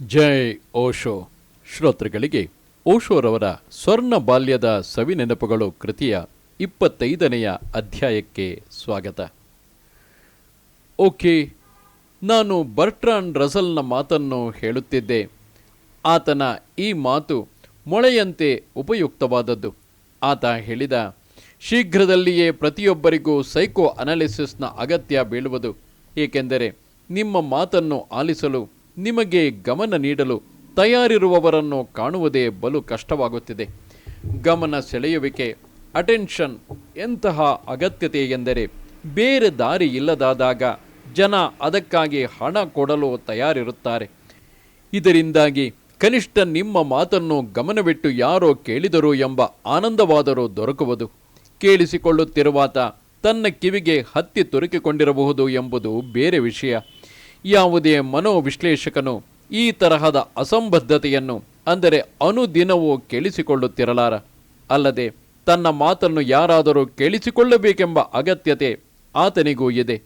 ಜೈ ಓಶೋ. ಶ್ರೋತೃಗಳಿಗೆ, ಓಶೋರವರ ಸ್ವರ್ಣ ಬಾಲ್ಯದ ಸವಿನೆನಪುಗಳು ಕೃತಿಯ ಇಪ್ಪತ್ತೈದನೆಯ ಅಧ್ಯಾಯಕ್ಕೆ ಸ್ವಾಗತ. ಓಕೆ, ನಾನು ಬರ್ಟ್ರಾನ್ ರಸಲ್ನ ಮಾತನ್ನು ಹೇಳುತ್ತಿದ್ದೆ. ಆತನ ಈ ಮಾತು ಮೊಳೆಯಂತೆ ಉಪಯುಕ್ತವಾದದ್ದು. ಆತ ಹೇಳಿದ, ಶೀಘ್ರದಲ್ಲಿಯೇ ಪ್ರತಿಯೊಬ್ಬರಿಗೂ ಸೈಕೋ ಅನಾಲಿಸಿಸ್ನ ಅಗತ್ಯ ಬೀಳುವುದು. ಏಕೆಂದರೆ ನಿಮ್ಮ ಮಾತನ್ನು ಆಲಿಸಲು ನಿಮಗೆ ಗಮನ ನೀಡಲು ತಯಾರಿರುವವರನ್ನು ಕಾಣುವುದೇ ಬಲು ಕಷ್ಟವಾಗುತ್ತಿದೆ. ಗಮನ ಸೆಳೆಯುವಿಕೆ ಅಟೆನ್ಷನ್ ಎಂತಹ ಅಗತ್ಯತೆ ಎಂದರೆ ಬೇರೆ ದಾರಿ ಇಲ್ಲದಾದಾಗ ಜನ ಅದಕ್ಕಾಗಿ ಹಣ ಕೊಡಲು ತಯಾರಿರುತ್ತಾರೆ. ಇದರಿಂದಾಗಿ ಕನಿಷ್ಠ ನಿಮ್ಮ ಮಾತನ್ನು ಗಮನವಿಟ್ಟು ಯಾರೋ ಕೇಳಿದರು ಎಂಬ ಆನಂದವಾದರೂ ದೊರಕುವುದು. ಕೇಳಿಸಿಕೊಳ್ಳುತ್ತಿರುವಾತ ತನ್ನ ಕಿವಿಗೆ ಹತ್ತಿ ತುರುಕಿಕೊಂಡಿರಬಹುದು ಎಂಬುದು ಬೇರೆ ವಿಷಯ. ಯಾವುದೇ ಮನೋವಿಶ್ಲೇಷಕನು ಈ ತರಹದ ಅಸಂಬದ್ಧತೆಯನ್ನು, ಅಂದರೆ ಅನುದಿನವೂ ಕೇಳಿಸಿಕೊಳ್ಳುತ್ತಿರಲಾರ. ಅಲ್ಲದೆ ತನ್ನ ಮಾತನ್ನು ಯಾರಾದರೂ ಕೇಳಿಸಿಕೊಳ್ಳಬೇಕೆಂಬ ಅಗತ್ಯತೆ ಆತನಿಗೂ ಇದೆ.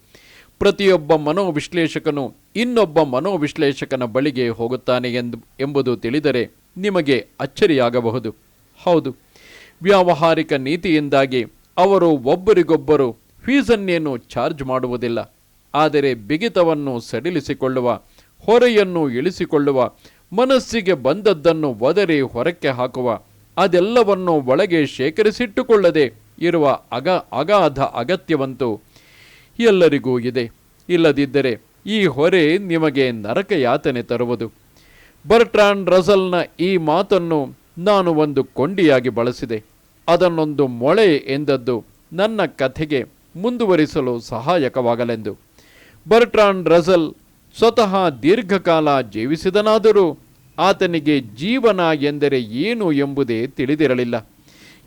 ಪ್ರತಿಯೊಬ್ಬ ಮನೋವಿಶ್ಲೇಷಕನು ಇನ್ನೊಬ್ಬ ಮನೋವಿಶ್ಲೇಷಕನ ಬಳಿಗೆ ಹೋಗುತ್ತಾನೆ ಎಂದು, ಎಂಬುದು ತಿಳಿದರೆ ನಿಮಗೆ ಅಚ್ಚರಿಯಾಗಬಹುದು. ಹೌದು, ವ್ಯಾವಹಾರಿಕ ನೀತಿಯಿಂದಾಗಿ ಅವರು ಒಬ್ಬರಿಗೊಬ್ಬರು ಫೀಸನ್ನೇನು ಚಾರ್ಜ್ ಮಾಡುವುದಿಲ್ಲ. ಆದರೆ ಬಿಗಿತವನ್ನು ಸಡಿಲಿಸಿಕೊಳ್ಳುವ, ಹೊರೆಯನ್ನು ಇಳಿಸಿಕೊಳ್ಳುವ, ಮನಸ್ಸಿಗೆ ಬಂದದ್ದನ್ನು ಒದರಿ ಹೊರಕ್ಕೆ ಹಾಕುವ, ಅದೆಲ್ಲವನ್ನು ಒಳಗೆ ಶೇಖರಿಸಿಟ್ಟುಕೊಳ್ಳದೆ ಇರುವ ಅಗ ಅಗಾಧ ಅಗತ್ಯವಂತೂ ಎಲ್ಲರಿಗೂ ಇದೆ. ಇಲ್ಲದಿದ್ದರೆ ಈ ಹೊರೆ ನಿಮಗೆ ನರಕ ಯಾತನೆ ತರುವುದು. ಬರ್ಟ್ರಾನ್ ರಸಲ್ನ ಈ ಮಾತನ್ನು ನಾನು ಒಂದು ಕೊಂಡಿಯಾಗಿ ಬಳಸಿದೆ. ಅದನ್ನೊಂದು ಮೊಳೆ ಎಂದದ್ದು ನನ್ನ ಕಥೆಗೆ ಮುಂದುವರಿಸಲು ಸಹಾಯಕವಾಗಲೆಂದು. ಬರ್ಟ್ರಾನ್ ರಸಲ್ ಸ್ವತಃ ದೀರ್ಘಕಾಲ ಜೀವಿಸಿದನಾದರೂ ಆತನಿಗೆ ಜೀವನ ಎಂದರೆ ಏನು ಎಂಬುದೇ ತಿಳಿದಿರಲಿಲ್ಲ.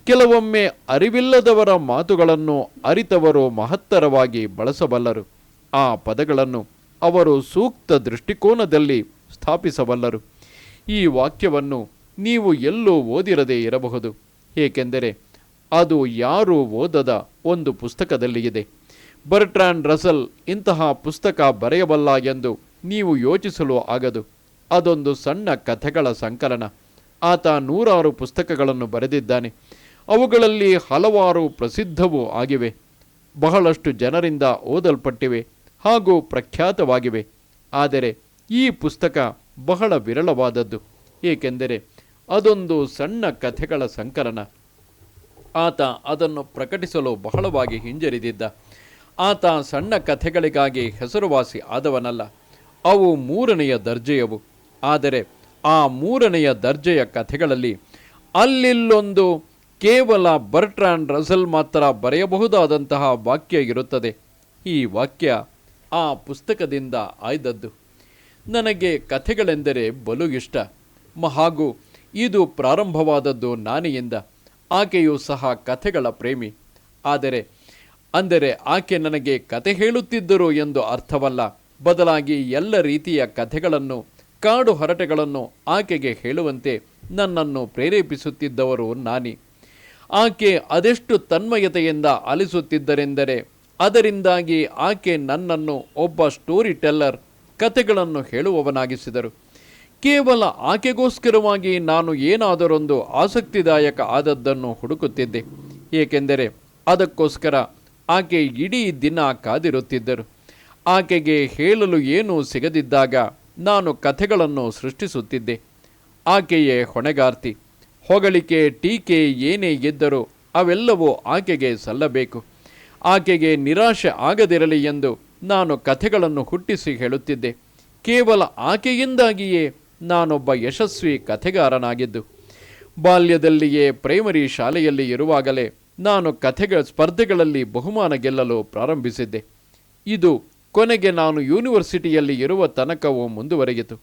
ಕೆಲವೊಮ್ಮೆ ಅರಿವಿಲ್ಲದವರ ಮಾತುಗಳನ್ನು ಅರಿತವರು ಮಹತ್ತರವಾಗಿ ಬಳಸಬಲ್ಲರು. ಆ ಪದಗಳನ್ನು ಅವರು ಸೂಕ್ತ ದೃಷ್ಟಿಕೋನದಲ್ಲಿ ಸ್ಥಾಪಿಸಬಲ್ಲರು. ಈ ವಾಕ್ಯವನ್ನು ನೀವು ಎಲ್ಲೂ ಓದಿರದೇ ಇರಬಹುದು. ಏಕೆಂದರೆ ಅದು ಯಾರೂ ಓದದ ಒಂದು ಪುಸ್ತಕದಲ್ಲಿ ಇದೆ. ಬರ್ಟ್ರಾನ್ ರಸಲ್ ಇಂತಹ ಪುಸ್ತಕ ಬರೆಯಬಲ್ಲ ಎಂದು ನೀವು ಯೋಚಿಸಲು ಆಗದು. ಅದೊಂದು ಸಣ್ಣ ಕಥೆಗಳ ಸಂಕಲನ. ಆತ ನೂರಾರು ಪುಸ್ತಕಗಳನ್ನು ಬರೆದಿದ್ದಾನೆ. ಅವುಗಳಲ್ಲಿ ಹಲವಾರು ಪ್ರಸಿದ್ಧವೂ ಆಗಿವೆ. ಬಹಳಷ್ಟು ಜನರಿಂದ ಓದಲ್ಪಟ್ಟಿವೆ ಹಾಗೂ ಪ್ರಖ್ಯಾತವಾಗಿವೆ. ಆದರೆ ಈ ಪುಸ್ತಕ ಬಹಳ ವಿರಳವಾದದ್ದು. ಏಕೆಂದರೆ ಅದೊಂದು ಸಣ್ಣ ಕಥೆಗಳ ಸಂಕಲನ. ಆತ ಅದನ್ನು ಪ್ರಕಟಿಸಲು ಬಹಳವಾಗಿ ಹಿಂಜರಿದಿದ್ದ. ಆತ ಸಣ್ಣ ಕಥೆಗಳಿಗಾಗಿ ಹೆಸರುವಾಸಿ ಆದವನಲ್ಲ. ಅವು ಮೂರನೆಯ ದರ್ಜೆಯವು. ಆದರೆ ಆ ಮೂರನೆಯ ದರ್ಜೆಯ ಕಥೆಗಳಲ್ಲಿ ಅಲ್ಲಿಲ್ಲೊಂದು ಕೇವಲ ಬರ್ಟ್ರಾನ್ ರಸಲ್ ಮಾತ್ರ ಬರೆಯಬಹುದಾದಂತಹ ವಾಕ್ಯ ಇರುತ್ತದೆ. ಈ ವಾಕ್ಯ ಆ ಪುಸ್ತಕದಿಂದ ಆಯ್ದದ್ದು. ನನಗೆ ಕಥೆಗಳೆಂದರೆ ಬಲು ಇಷ್ಟ. ಹಾಗೂ ಇದು ಪ್ರಾರಂಭವಾದದ್ದು ನಾನೆಯಿಂದ. ಆಕೆಯೂ ಸಹ ಕಥೆಗಳ ಪ್ರೇಮಿ. ಆದರೆ ಅಂದರೆ ಆಕೆ ನನಗೆ ಕತೆ ಹೇಳುತ್ತಿದ್ದರು ಎಂದು ಅರ್ಥವಲ್ಲ. ಬದಲಾಗಿ ಎಲ್ಲ ರೀತಿಯ ಕಥೆಗಳನ್ನು, ಕಾಡು ಹರಟೆಗಳನ್ನು ಆಕೆಗೆ ಹೇಳುವಂತೆ ನನ್ನನ್ನು ಪ್ರೇರೇಪಿಸುತ್ತಿದ್ದವರು ನಾನಿ. ಆಕೆ ಅದೆಷ್ಟು ತನ್ಮಯತೆಯಿಂದ ಆಲಿಸುತ್ತಿದ್ದರೆಂದರೆ, ಅದರಿಂದಾಗಿ ಆಕೆ ನನ್ನನ್ನು ಒಬ್ಬ ಸ್ಟೋರಿ ಟೆಲ್ಲರ್ ಕಥೆಗಳನ್ನು ಹೇಳುವವನಾಗಿಸಿದರು. ಕೇವಲ ಆಕೆಗೋಸ್ಕರವಾಗಿ ನಾನು ಏನಾದರೊಂದು ಆಸಕ್ತಿದಾಯಕ ಆದದ್ದನ್ನು ಹುಡುಕುತ್ತಿದ್ದೆ. ಏಕೆಂದರೆ ಅದಕ್ಕೋಸ್ಕರ ಆಕೆ ಇಡೀ ದಿನ ಕಾದಿರುತ್ತಿದ್ದರು. ಆಕೆಗೆ ಹೇಳಲು ಏನೂ ಸಿಗದಿದ್ದಾಗ ನಾನು ಕಥೆಗಳನ್ನು ಸೃಷ್ಟಿಸುತ್ತಿದ್ದೆ. ಆಕೆಯೇ ಹೊಣೆಗಾರ್ತಿ. ಹೊಗಳಿಕೆ ಟೀಕೆ ಏನೇ ಇದ್ದರೂ ಅವೆಲ್ಲವೂ ಆಕೆಗೆ ಸಲ್ಲಬೇಕು. ಆಕೆಗೆ ನಿರಾಶೆ ಆಗದಿರಲಿ ಎಂದು ನಾನು ಕಥೆಗಳನ್ನು ಹುಟ್ಟಿಸಿ ಹೇಳುತ್ತಿದ್ದೆ. ಕೇವಲ ಆಕೆಯಿಂದಾಗಿಯೇ ನಾನೊಬ್ಬ ಯಶಸ್ವಿ ಕಥೆಗಾರನಾಗಿದ್ದು. ಬಾಲ್ಯದಲ್ಲಿಯೇ ಪ್ರೈಮರಿ ಶಾಲೆಯಲ್ಲಿ ಇರುವಾಗಲೇ ನಾನು ಕಥೆಗಳ ಸ್ಪರ್ಧೆಗಳಲ್ಲಿ ಬಹುಮಾನ ಗೆಲ್ಲಲು ಪ್ರಾರಂಭಿಸಿದ್ದೆ. ಇದು ಕೊನೆಗೆ ನಾನು ಯೂನಿವರ್ಸಿಟಿಯಲ್ಲಿ ಇರುವ ತನಕವೂ ಮುಂದುವರೆಯಿತು.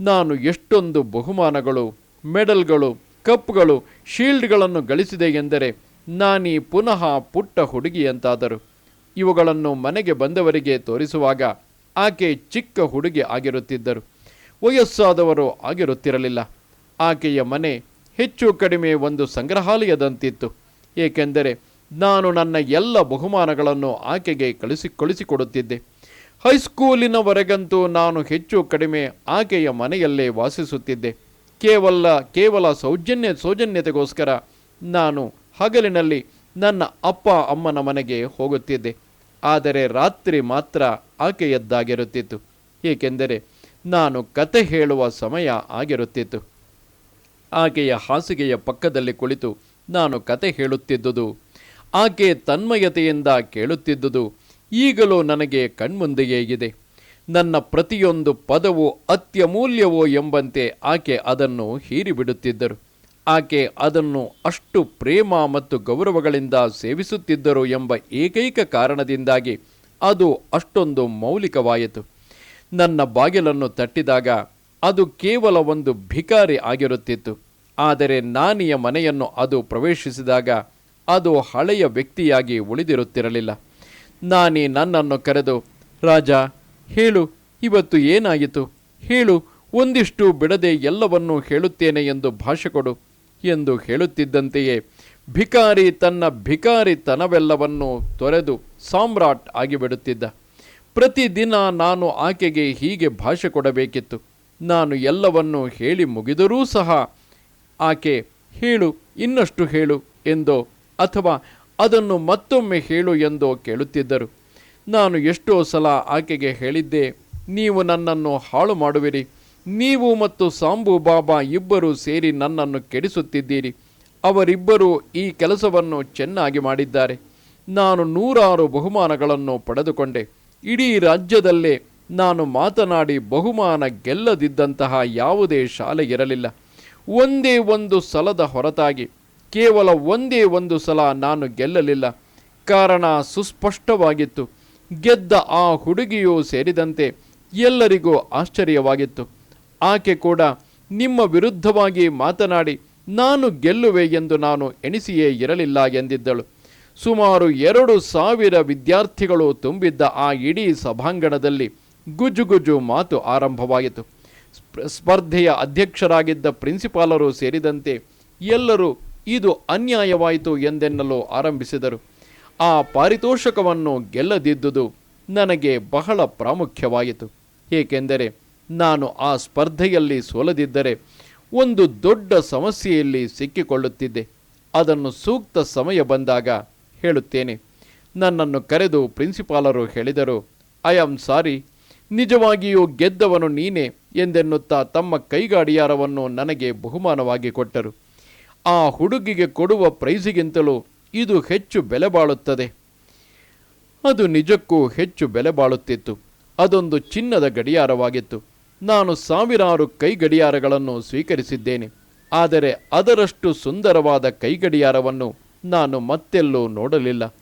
ನಾನು ಎಷ್ಟೊಂದು ಬಹುಮಾನಗಳು, ಮೆಡಲ್ಗಳು, ಕಪ್ಗಳು, ಶೀಲ್ಡ್ಗಳನ್ನು ಗಳಿಸಿದೆ ಎಂದರೆ ನಾನೀ ಪುನಃ ಪುಟ್ಟ ಹುಡುಗಿಯಂತಾದರು. ಇವುಗಳನ್ನು ಮನೆಗೆ ಬಂದವರಿಗೆ ತೋರಿಸುವಾಗ ಆಕೆ ಚಿಕ್ಕ ಹುಡುಗಿ ಆಗಿರುತ್ತಿದ್ದರು. ವಯಸ್ಸಾದವರು ಆಗಿರುತ್ತಿರಲಿಲ್ಲ. ಆಕೆಯ ಮನೆ ಹೆಚ್ಚು ಕಡಿಮೆ ಒಂದು ಸಂಗ್ರಹಾಲಯದಂತಿತ್ತು. ಏಕೆಂದರೆ ನಾನು ನನ್ನ ಎಲ್ಲ ಬಹುಮಾನಗಳನ್ನು ಆಕೆಗೆ ಕಳಿಸಿ ಕಳಿಸಿಕೊಡುತ್ತಿದ್ದೆ. ಹೈಸ್ಕೂಲಿನವರೆಗಂತೂ ನಾನು ಹೆಚ್ಚು ಕಡಿಮೆ ಆಕೆಯ ಮನೆಯಲ್ಲೇ ವಾಸಿಸುತ್ತಿದ್ದೆ. ಕೇವಲ ಕೇವಲ ಸೌಜನ್ಯ, ಸೌಜನ್ಯತೆಗೋಸ್ಕರ ನಾನು ಹಗಲಿನಲ್ಲಿ ನನ್ನ ಅಪ್ಪ ಅಮ್ಮನ ಮನೆಗೆ ಹೋಗುತ್ತಿದ್ದೆ. ಆದರೆ ರಾತ್ರಿ ಮಾತ್ರ ಆಕೆಯದ್ದಾಗಿರುತ್ತಿತ್ತು. ಏಕೆಂದರೆ ನಾನು ಕತೆ ಹೇಳುವ ಸಮಯ ಆಗಿರುತ್ತಿತ್ತು. ಆಕೆಯ ಹಾಸಿಗೆಯ ಪಕ್ಕದಲ್ಲಿ ಕುಳಿತು ನಾನು ಕತೆ ಹೇಳುತ್ತಿದ್ದುದು. ಆಕೆ ತನ್ಮಯತೆಯಿಂದ ಕೇಳುತ್ತಿದ್ದುದು. ಈಗಲೂ ನನಗೆ ಕಣ್ಮುಂದೆಯೇ ಇದೆ. ನನ್ನ ಪ್ರತಿಯೊಂದು ಪದವು ಅತ್ಯಮೂಲ್ಯವೋ ಎಂಬಂತೆ ಆಕೆ ಅದನ್ನು ಹೀರಿಬಿಡುತ್ತಿದ್ದರು. ಆಕೆ ಅದನ್ನು ಅಷ್ಟು ಪ್ರೇಮ ಮತ್ತು ಗೌರವಗಳಿಂದ ಸೇವಿಸುತ್ತಿದ್ದರು ಎಂಬ ಏಕೈಕ ಕಾರಣದಿಂದಾಗಿ ಅದು ಅಷ್ಟೊಂದು ಮೌಲಿಕವಾಯಿತು. ನನ್ನ ಬಾಗಿಲನ್ನು ತಟ್ಟಿದಾಗ ಅದು ಕೇವಲ ಒಂದು ಭಿಕಾರಿ ಆಗಿರುತ್ತಿತ್ತು. ಆದರೆ ನಾನಿಯ ಮನೆಯನ್ನು ಅದು ಪ್ರವೇಶಿಸಿದಾಗ ಅದು ಹಳೆಯ ವ್ಯಕ್ತಿಯಾಗಿ ಉಳಿದಿರುತ್ತಿರಲಿಲ್ಲ. ನಾನಿ ನನ್ನನ್ನು ಕರೆದು, ರಾಜ, ಹೇಳು, ಇವತ್ತು ಏನಾಯಿತು? ಹೇಳು, ಒಂದಿಷ್ಟು ಬಿಡದೆ ಎಲ್ಲವನ್ನೂ ಹೇಳುತ್ತೇನೆ ಎಂದು ಭಾಷೆ ಕೊಡು ಎಂದು ಹೇಳುತ್ತಿದ್ದಂತೆಯೇ ಭಿಕಾರಿ ತನ್ನ ಭಿಕಾರಿತನವೆಲ್ಲವನ್ನು ತೊರೆದು ಸಾಮ್ರಾಟ್ ಆಗಿಬಿಡುತ್ತಿದ್ದ. ಪ್ರತಿದಿನ ನಾನು ಆಕೆಗೆ ಹೀಗೆ ಭಾಷೆ ಕೊಡಬೇಕಿತ್ತು. ನಾನು ಎಲ್ಲವನ್ನೂ ಹೇಳಿ ಮುಗಿದರೂ ಸಹ ಆಕೆ ಹೇಳು, ಇನ್ನಷ್ಟು ಹೇಳು ಎಂದೋ, ಅಥವಾ ಅದನ್ನು ಮತ್ತೊಮ್ಮೆ ಹೇಳು ಎಂದೋ ಕೇಳುತ್ತಿದ್ದರು. ನಾನು ಎಷ್ಟೋ ಸಲ ಆಕೆಗೆ ಹೇಳಿದ್ದೆ, ನೀವು ನನ್ನನ್ನು ಹಾಳು ಮಾಡುವಿರಿ. ನೀವು ಮತ್ತು ಸಾಂಬು ಬಾಬಾ ಇಬ್ಬರು ಸೇರಿ ನನ್ನನ್ನು ಕೆಡಿಸುತ್ತಿದ್ದೀರಿ. ಅವರಿಬ್ಬರೂ ಈ ಕೆಲಸವನ್ನು ಚೆನ್ನಾಗಿ ಮಾಡಿದ್ದಾರೆ. ನಾನು ನೂರಾರು ಬಹುಮಾನಗಳನ್ನು ಪಡೆದುಕೊಂಡೆ. ಇಡೀ ರಾಜ್ಯದಲ್ಲೇ ನಾನು ಮಾತನಾಡಿ ಬಹುಮಾನ ಗೆಲ್ಲದಿದ್ದಂತಹ ಯಾವುದೇ ಶಾಲೆ ಇರಲಿಲ್ಲ. ಒಂದೇ ಒಂದು ಸಲದ ಹೊರತಾಗಿ, ಕೇವಲ ಒಂದೇ ಒಂದು ಸಲ ನಾನು ಗೆಲ್ಲಲಿಲ್ಲ. ಕಾರಣ ಸುಸ್ಪಷ್ಟವಾಗಿತ್ತು. ಗೆದ್ದ ಆ ಹುಡುಗಿಯೂ ಸೇರಿದಂತೆ ಎಲ್ಲರಿಗೂ ಆಶ್ಚರ್ಯವಾಗಿತ್ತು. ಆಕೆ ಕೂಡ ನಿಮ್ಮ ವಿರುದ್ಧವಾಗಿ ಮಾತನಾಡಿ, ನಾನು ಗೆಲ್ಲುವೆ ಎಂದು ನಾನು ಎಣಿಸಿಯೇ ಇರಲಿಲ್ಲ ಎಂದಿದ್ದಳು. ಸುಮಾರು ಎರಡು ಸಾವಿರ ವಿದ್ಯಾರ್ಥಿಗಳು ತುಂಬಿದ್ದ ಆ ಇಡೀ ಸಭಾಂಗಣದಲ್ಲಿ ಗುಜುಗುಜು ಮಾತು ಆರಂಭವಾಯಿತು. ಸ್ಪರ್ಧೆಯ ಅಧ್ಯಕ್ಷರಾಗಿದ್ದ ಪ್ರಿನ್ಸಿಪಾಲರು ಸೇರಿದಂತೆ ಎಲ್ಲರೂ ಇದು ಅನ್ಯಾಯವಾಯಿತು ಎಂದೆನ್ನಲು ಆರಂಭಿಸಿದರು. ಆ ಪಾರಿತೋಷಕವನ್ನು ಗೆಲ್ಲದಿದ್ದುದು ನನಗೆ ಬಹಳ ಪ್ರಾಮುಖ್ಯವಾಯಿತು. ಏಕೆಂದರೆ ನಾನು ಆ ಸ್ಪರ್ಧೆಯಲ್ಲಿ ಸೋಲದಿದ್ದರೆ ಒಂದು ದೊಡ್ಡ ಸಮಸ್ಯೆಯಲ್ಲಿ ಸಿಕ್ಕಿಕೊಳ್ಳುತ್ತಿದ್ದೆ. ಅದನ್ನು ಸೂಕ್ತ ಸಮಯ ಬಂದಾಗ ಹೇಳುತ್ತೇನೆ. ನನ್ನನ್ನು ಕರೆದು ಪ್ರಿನ್ಸಿಪಾಲರು ಹೇಳಿದರು, ಐ ಆಮ್ ಸಾರಿ ನಿಜವಾಗಿಯೂ ಗೆದ್ದವನು ನೀನೇ ಎಂದೆನ್ನುತ್ತಾ ತಮ್ಮ ಕೈಗಾಡಿಯಾರವನ್ನು ನನಗೆ ಬಹುಮಾನವಾಗಿ ಕೊಟ್ಟರು. ಆ ಹುಡುಗಿಗೆ ಕೊಡುವ ಪ್ರೈಸಿಗಿಂತಲೂ ಇದು ಹೆಚ್ಚು ಬೆಲೆ ಬಾಳುತ್ತದೆ. ಅದು ನಿಜಕ್ಕೂ ಹೆಚ್ಚು ಬೆಲೆ ಬಾಳುತ್ತಿತ್ತು. ಅದೊಂದು ಚಿನ್ನದ ಗಡಿಯಾರವಾಗಿತ್ತು. ನಾನು ಸಾವಿರಾರು ಕೈ ಗಡಿಯಾರಗಳನ್ನು ಸ್ವೀಕರಿಸಿದ್ದೇನೆ. ಆದರೆ ಅದರಷ್ಟು ಸುಂದರವಾದ ಕೈ ಗಡಿಯಾರವನ್ನು ನಾನು ಮತ್ತೆಲ್ಲೂ ನೋಡಲಿಲ್ಲ.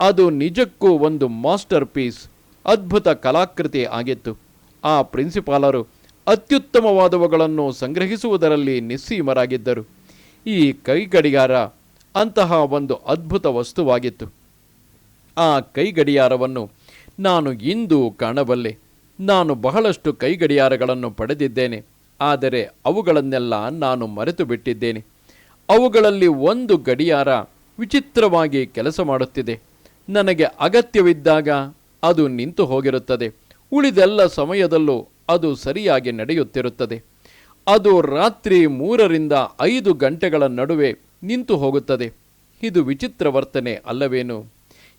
ಅದು ನಿಜಕ್ಕೂ ಒಂದು ಮಾಸ್ಟರ್ ಪೀಸ್ ಅದ್ಭುತ ಕಲಾಕೃತಿ ಆಗಿತ್ತು. ಆ ಪ್ರಿನ್ಸಿಪಾಲರು ಅತ್ಯುತ್ತಮವಾದವುಗಳನ್ನು ಸಂಗ್ರಹಿಸುವುದರಲ್ಲಿ ನಿಸ್ಸೀಮರಾಗಿದ್ದರು. ಈ ಕೈ ಗಡಿಯಾರ ಅಂತಹ ಒಂದು ಅದ್ಭುತ ವಸ್ತುವಾಗಿತ್ತು. ಆ ಕೈ ಗಡಿಯಾರವನ್ನು ನಾನು ಇಂದು ಕಾಣಬಲ್ಲೆ. ನಾನು ಬಹಳಷ್ಟು ಕೈ ಗಡಿಯಾರಗಳನ್ನು ಪಡೆದಿದ್ದೇನೆ. ಆದರೆ ಅವುಗಳನ್ನೆಲ್ಲ ನಾನು ಮರೆತು ಬಿಟ್ಟಿದ್ದೇನೆ ಅವುಗಳಲ್ಲಿ ಒಂದು ಗಡಿಯಾರ ವಿಚಿತ್ರವಾಗಿ ಕೆಲಸ ಮಾಡುತ್ತಿದೆ. ನನಗೆ ಅಗತ್ಯವಿದ್ದಾಗ ಅದು ನಿಂತು ಹೋಗಿರುತ್ತದೆ. ಉಳಿದೆಲ್ಲ ಸಮಯದಲ್ಲೂ ಅದು ಸರಿಯಾಗಿ ನಡೆಯುತ್ತಿರುತ್ತದೆ. ಅದು ರಾತ್ರಿ ಮೂರರಿಂದ ಐದು ಗಂಟೆಗಳ ನಡುವೆ ನಿಂತು ಹೋಗುತ್ತದೆ. ಇದು ವಿಚಿತ್ರ ವರ್ತನೆ ಅಲ್ಲವೇನು?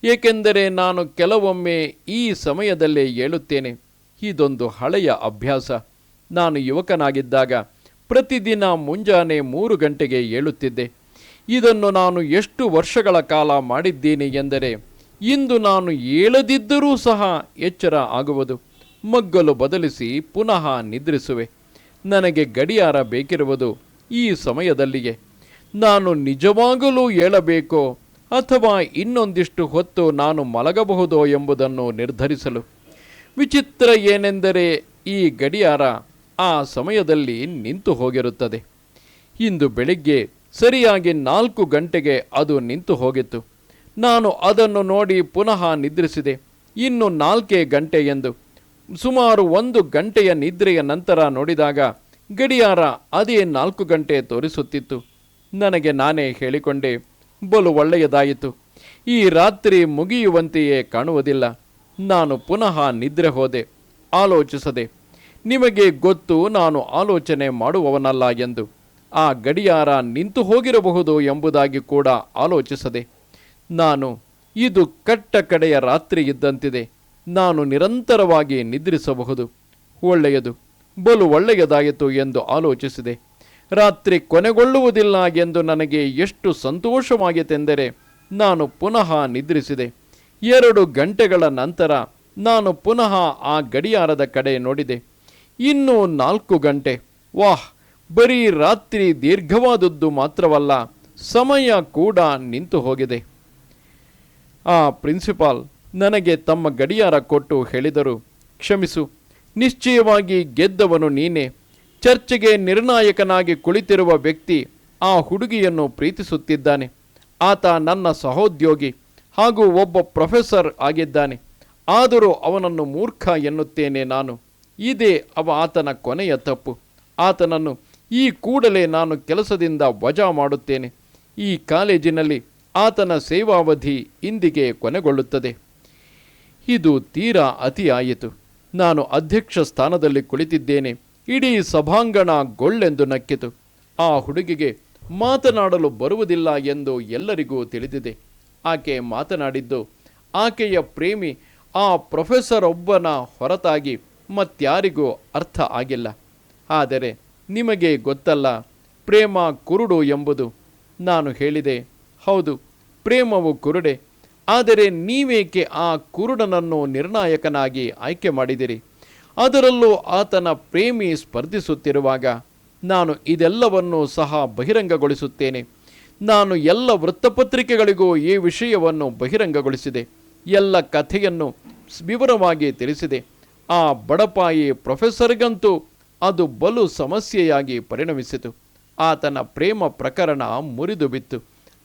ಏಕೆಂದರೆ ನಾನು ಕೆಲವೊಮ್ಮೆ ಈ ಸಮಯದಲ್ಲೇ ಹೇಳುತ್ತೇನೆ. ಇದೊಂದು ಹಳೆಯ ಅಭ್ಯಾಸ. ನಾನು ಯುವಕನಾಗಿದ್ದಾಗ ಪ್ರತಿದಿನ ಮುಂಜಾನೆ ಮೂರು ಗಂಟೆಗೆ ಏಳುತ್ತಿದ್ದೆ ಇದನ್ನು ನಾನು ಎಷ್ಟು ವರ್ಷಗಳ ಕಾಲ ಮಾಡಿದ್ದೀನಿ ಎಂದರೆ ಇಂದು ನಾನು ಏಳದಿದ್ದರೂ ಸಹ ಎಚ್ಚರ ಆಗುವುದು. ಮಗ್ಗಲು ಬದಲಿಸಿ ಪುನಃ ನಿದ್ರಿಸುವೆ. ನನಗೆ ಗಡಿಯಾರ ಬೇಕಿರುವುದು ಈ ಸಮಯದಲ್ಲಿಯೇ. ನಾನು ನಿಜವಾಗಲೂ ಏಳಬೇಕೋ ಅಥವಾ ಇನ್ನೊಂದಿಷ್ಟು ಹೊತ್ತು ನಾನು ಮಲಗಬಹುದೋ ಎಂಬುದನ್ನು ನಿರ್ಧರಿಸಲು. ವಿಚಿತ್ರ ಏನೆಂದರೆ ಈ ಗಡಿಯಾರ ಆ ಸಮಯದಲ್ಲಿ ನಿಂತು ಹೋಗಿರುತ್ತದೆ. ಇಂದು ಬೆಳಿಗ್ಗೆ ಸರಿಯಾಗಿ ನಾಲ್ಕು ಗಂಟೆಗೆ ಅದು ನಿಂತು ಹೋಗಿತ್ತು. ನಾನು ಅದನ್ನು ನೋಡಿ ಪುನಃ ನಿದ್ರಿಸಿದೆ. ಇನ್ನು ನಾಲ್ಕೇ ಗಂಟೆ ಎಂದು. ಸುಮಾರು ಒಂದು ಗಂಟೆಯ ನಿದ್ರೆಯ ನಂತರ ನೋಡಿದಾಗ ಗಡಿಯಾರ ಅದೇ ನಾಲ್ಕು ಗಂಟೆ ತೋರಿಸುತ್ತಿತ್ತು. ನನಗೆ ನಾನೇ ಹೇಳಿಕೊಂಡೆ, ಬಲು ಒಳ್ಳೆಯದಾಯಿತು. ಈ ರಾತ್ರಿ ಮುಗಿಯುವಂತೆಯೇ ಕಾಣುವುದಿಲ್ಲ. ನಾನು ಪುನಃ ನಿದ್ರೆ ಹೋದೆ, ಆಲೋಚಿಸದೆ. ನಿಮಗೆ ಗೊತ್ತು, ನಾನು ಆಲೋಚನೆ ಮಾಡುವವನಲ್ಲ ಎಂದು. ಆ ಗಡಿಯಾರ ನಿಂತು ಹೋಗಿರಬಹುದು ಎಂಬುದಾಗಿ ಕೂಡ ಆಲೋಚಿಸದೆ. ನಾನು, ಇದು ಕಟ್ಟ ಕಡೆಯ ರಾತ್ರಿ ಇದ್ದಂತಿದೆ. ನಾನು ನಿರಂತರವಾಗಿ ನಿದ್ರಿಸಬಹುದು. ಒಳ್ಳೆಯದು, ಬಲು ಒಳ್ಳೆಯದಾಯಿತು ಎಂದು ಆಲೋಚಿಸಿದೆ. ರಾತ್ರಿ ಕೊನೆಗೊಳ್ಳುವುದಿಲ್ಲ ಎಂದು ನನಗೆ ಎಷ್ಟು ಸಂತೋಷವಾಗಿತ್ತೆಂದರೆ ನಾನು ಪುನಃ ನಿದ್ರಿಸಿದೆ. ಎರಡು ಗಂಟೆಗಳ ನಂತರ ನಾನು ಪುನಃ ಆ ಗಡಿಯಾರದ ಕಡೆ ನೋಡಿದೆ. ಇನ್ನು ನಾಲ್ಕು ಗಂಟೆ. ವಾಹ್, ಬರೀ ರಾತ್ರಿ ದೀರ್ಘವಾದದ್ದು ಮಾತ್ರವಲ್ಲ, ಸಮಯ ಕೂಡ ನಿಂತು ಹೋಗಿದೆ ಆ ಪ್ರಿನ್ಸಿಪಾಲ್ ನನಗೆ ತಮ್ಮ ಗಡಿಯಾರ ಕೊಟ್ಟು ಹೇಳಿದರು, ಕ್ಷಮಿಸು, ನಿಶ್ಚಯವಾಗಿ ಗೆದ್ದವನು ನೀನೇ. ಚರ್ಚೆಗೆ ನಿರ್ಣಾಯಕನಾಗಿ ಕುಳಿತಿರುವ ವ್ಯಕ್ತಿ ಆ ಹುಡುಗಿಯನ್ನು ಪ್ರೀತಿಸುತ್ತಿದ್ದಾನೆ. ಆತ ನನ್ನ ಸಹೋದ್ಯೋಗಿ ಹಾಗೂ ಒಬ್ಬ ಪ್ರೊಫೆಸರ್ ಆಗಿದ್ದಾನೆ. ಆದರೂ ಅವನನ್ನು ಮೂರ್ಖ ಎನ್ನುತ್ತೇನೆ ನಾನು. ಇದೇ ಅವ ಆತನ ಕೊನೆಯ ತಪ್ಪು. ಆತನನ್ನು ಈ ಕೂಡಲೇ ನಾನು ಕೆಲಸದಿಂದ ವಜಾ ಮಾಡುತ್ತೇನೆ. ಈ ಕಾಲೇಜಿನಲ್ಲಿ ಆತನ ಸೇವಾವಧಿ ಇಂದಿಗೆ ಕೊನೆಗೊಳ್ಳುತ್ತದೆ. ಇದು ತೀರಾ ಅತಿಯಾಯಿತು. ನಾನು ಅಧ್ಯಕ್ಷ ಸ್ಥಾನದಲ್ಲಿ ಕುಳಿತಿದ್ದೇನೆ. ಇಡೀ ಸಭಾಂಗಣ ಗೊಳ್ಳೆಂದು ನಕ್ಕಿತು. ಆ ಹುಡುಗಿಗೆ ಮಾತನಾಡಲು ಬರುವುದಿಲ್ಲ ಎಂದು ಎಲ್ಲರಿಗೂ ತಿಳಿದಿದೆ. ಆಕೆ ಮಾತನಾಡಿದ್ದು, ಆಕೆಯ ಪ್ರೇಮಿ ಆ ಪ್ರೊಫೆಸರ್ ಒಬ್ಬನ ಹೊರತಾಗಿ ಮತ್ಯಾರಿಗೂ ಅರ್ಥ ಆಗಿಲ್ಲ. ಆದರೆ ನಿಮಗೆ ಗೊತ್ತಲ್ಲ, ಪ್ರೇಮ ಕುರುಡು ಎಂಬುದು. ನಾನು ಹೇಳಿದೆ ಹೌದು, ಪ್ರೇಮವು ಕುರುಡೆ, ಆದರೆ ನೀವೇಕೆ ಆ ಕುರುಡನನ್ನು ನಿರ್ಣಾಯಕನಾಗಿ ಆಯ್ಕೆ ಮಾಡಿದಿರಿ? ಅದರಲ್ಲೂ ಆತನ ಪ್ರೇಮಿ ಸ್ಪರ್ಧಿಸುತ್ತಿರುವಾಗ ನಾನು ಇದೆಲ್ಲವನ್ನು ಸಹ ಬಹಿರಂಗಗೊಳಿಸುತ್ತೇನೆ. ನಾನು ಎಲ್ಲ ವೃತ್ತಪತ್ರಿಕೆಗಳಿಗೂ ಈ ವಿಷಯವನ್ನು ಬಹಿರಂಗಗೊಳಿಸಿದೆ. ಎಲ್ಲ ಕಥೆಯನ್ನು ವಿವರವಾಗಿ ತಿಳಿಸಿದೆ. ಆ ಬಡಪಾಯಿ ಪ್ರೊಫೆಸರ್ಗಂತೂ ಅದು ಬಲು ಸಮಸ್ಯೆಯಾಗಿ ಪರಿಣಮಿಸಿತು. ಆತನ ಪ್ರೇಮ ಪ್ರಕರಣ ಮುರಿದು ಬಿತ್ತು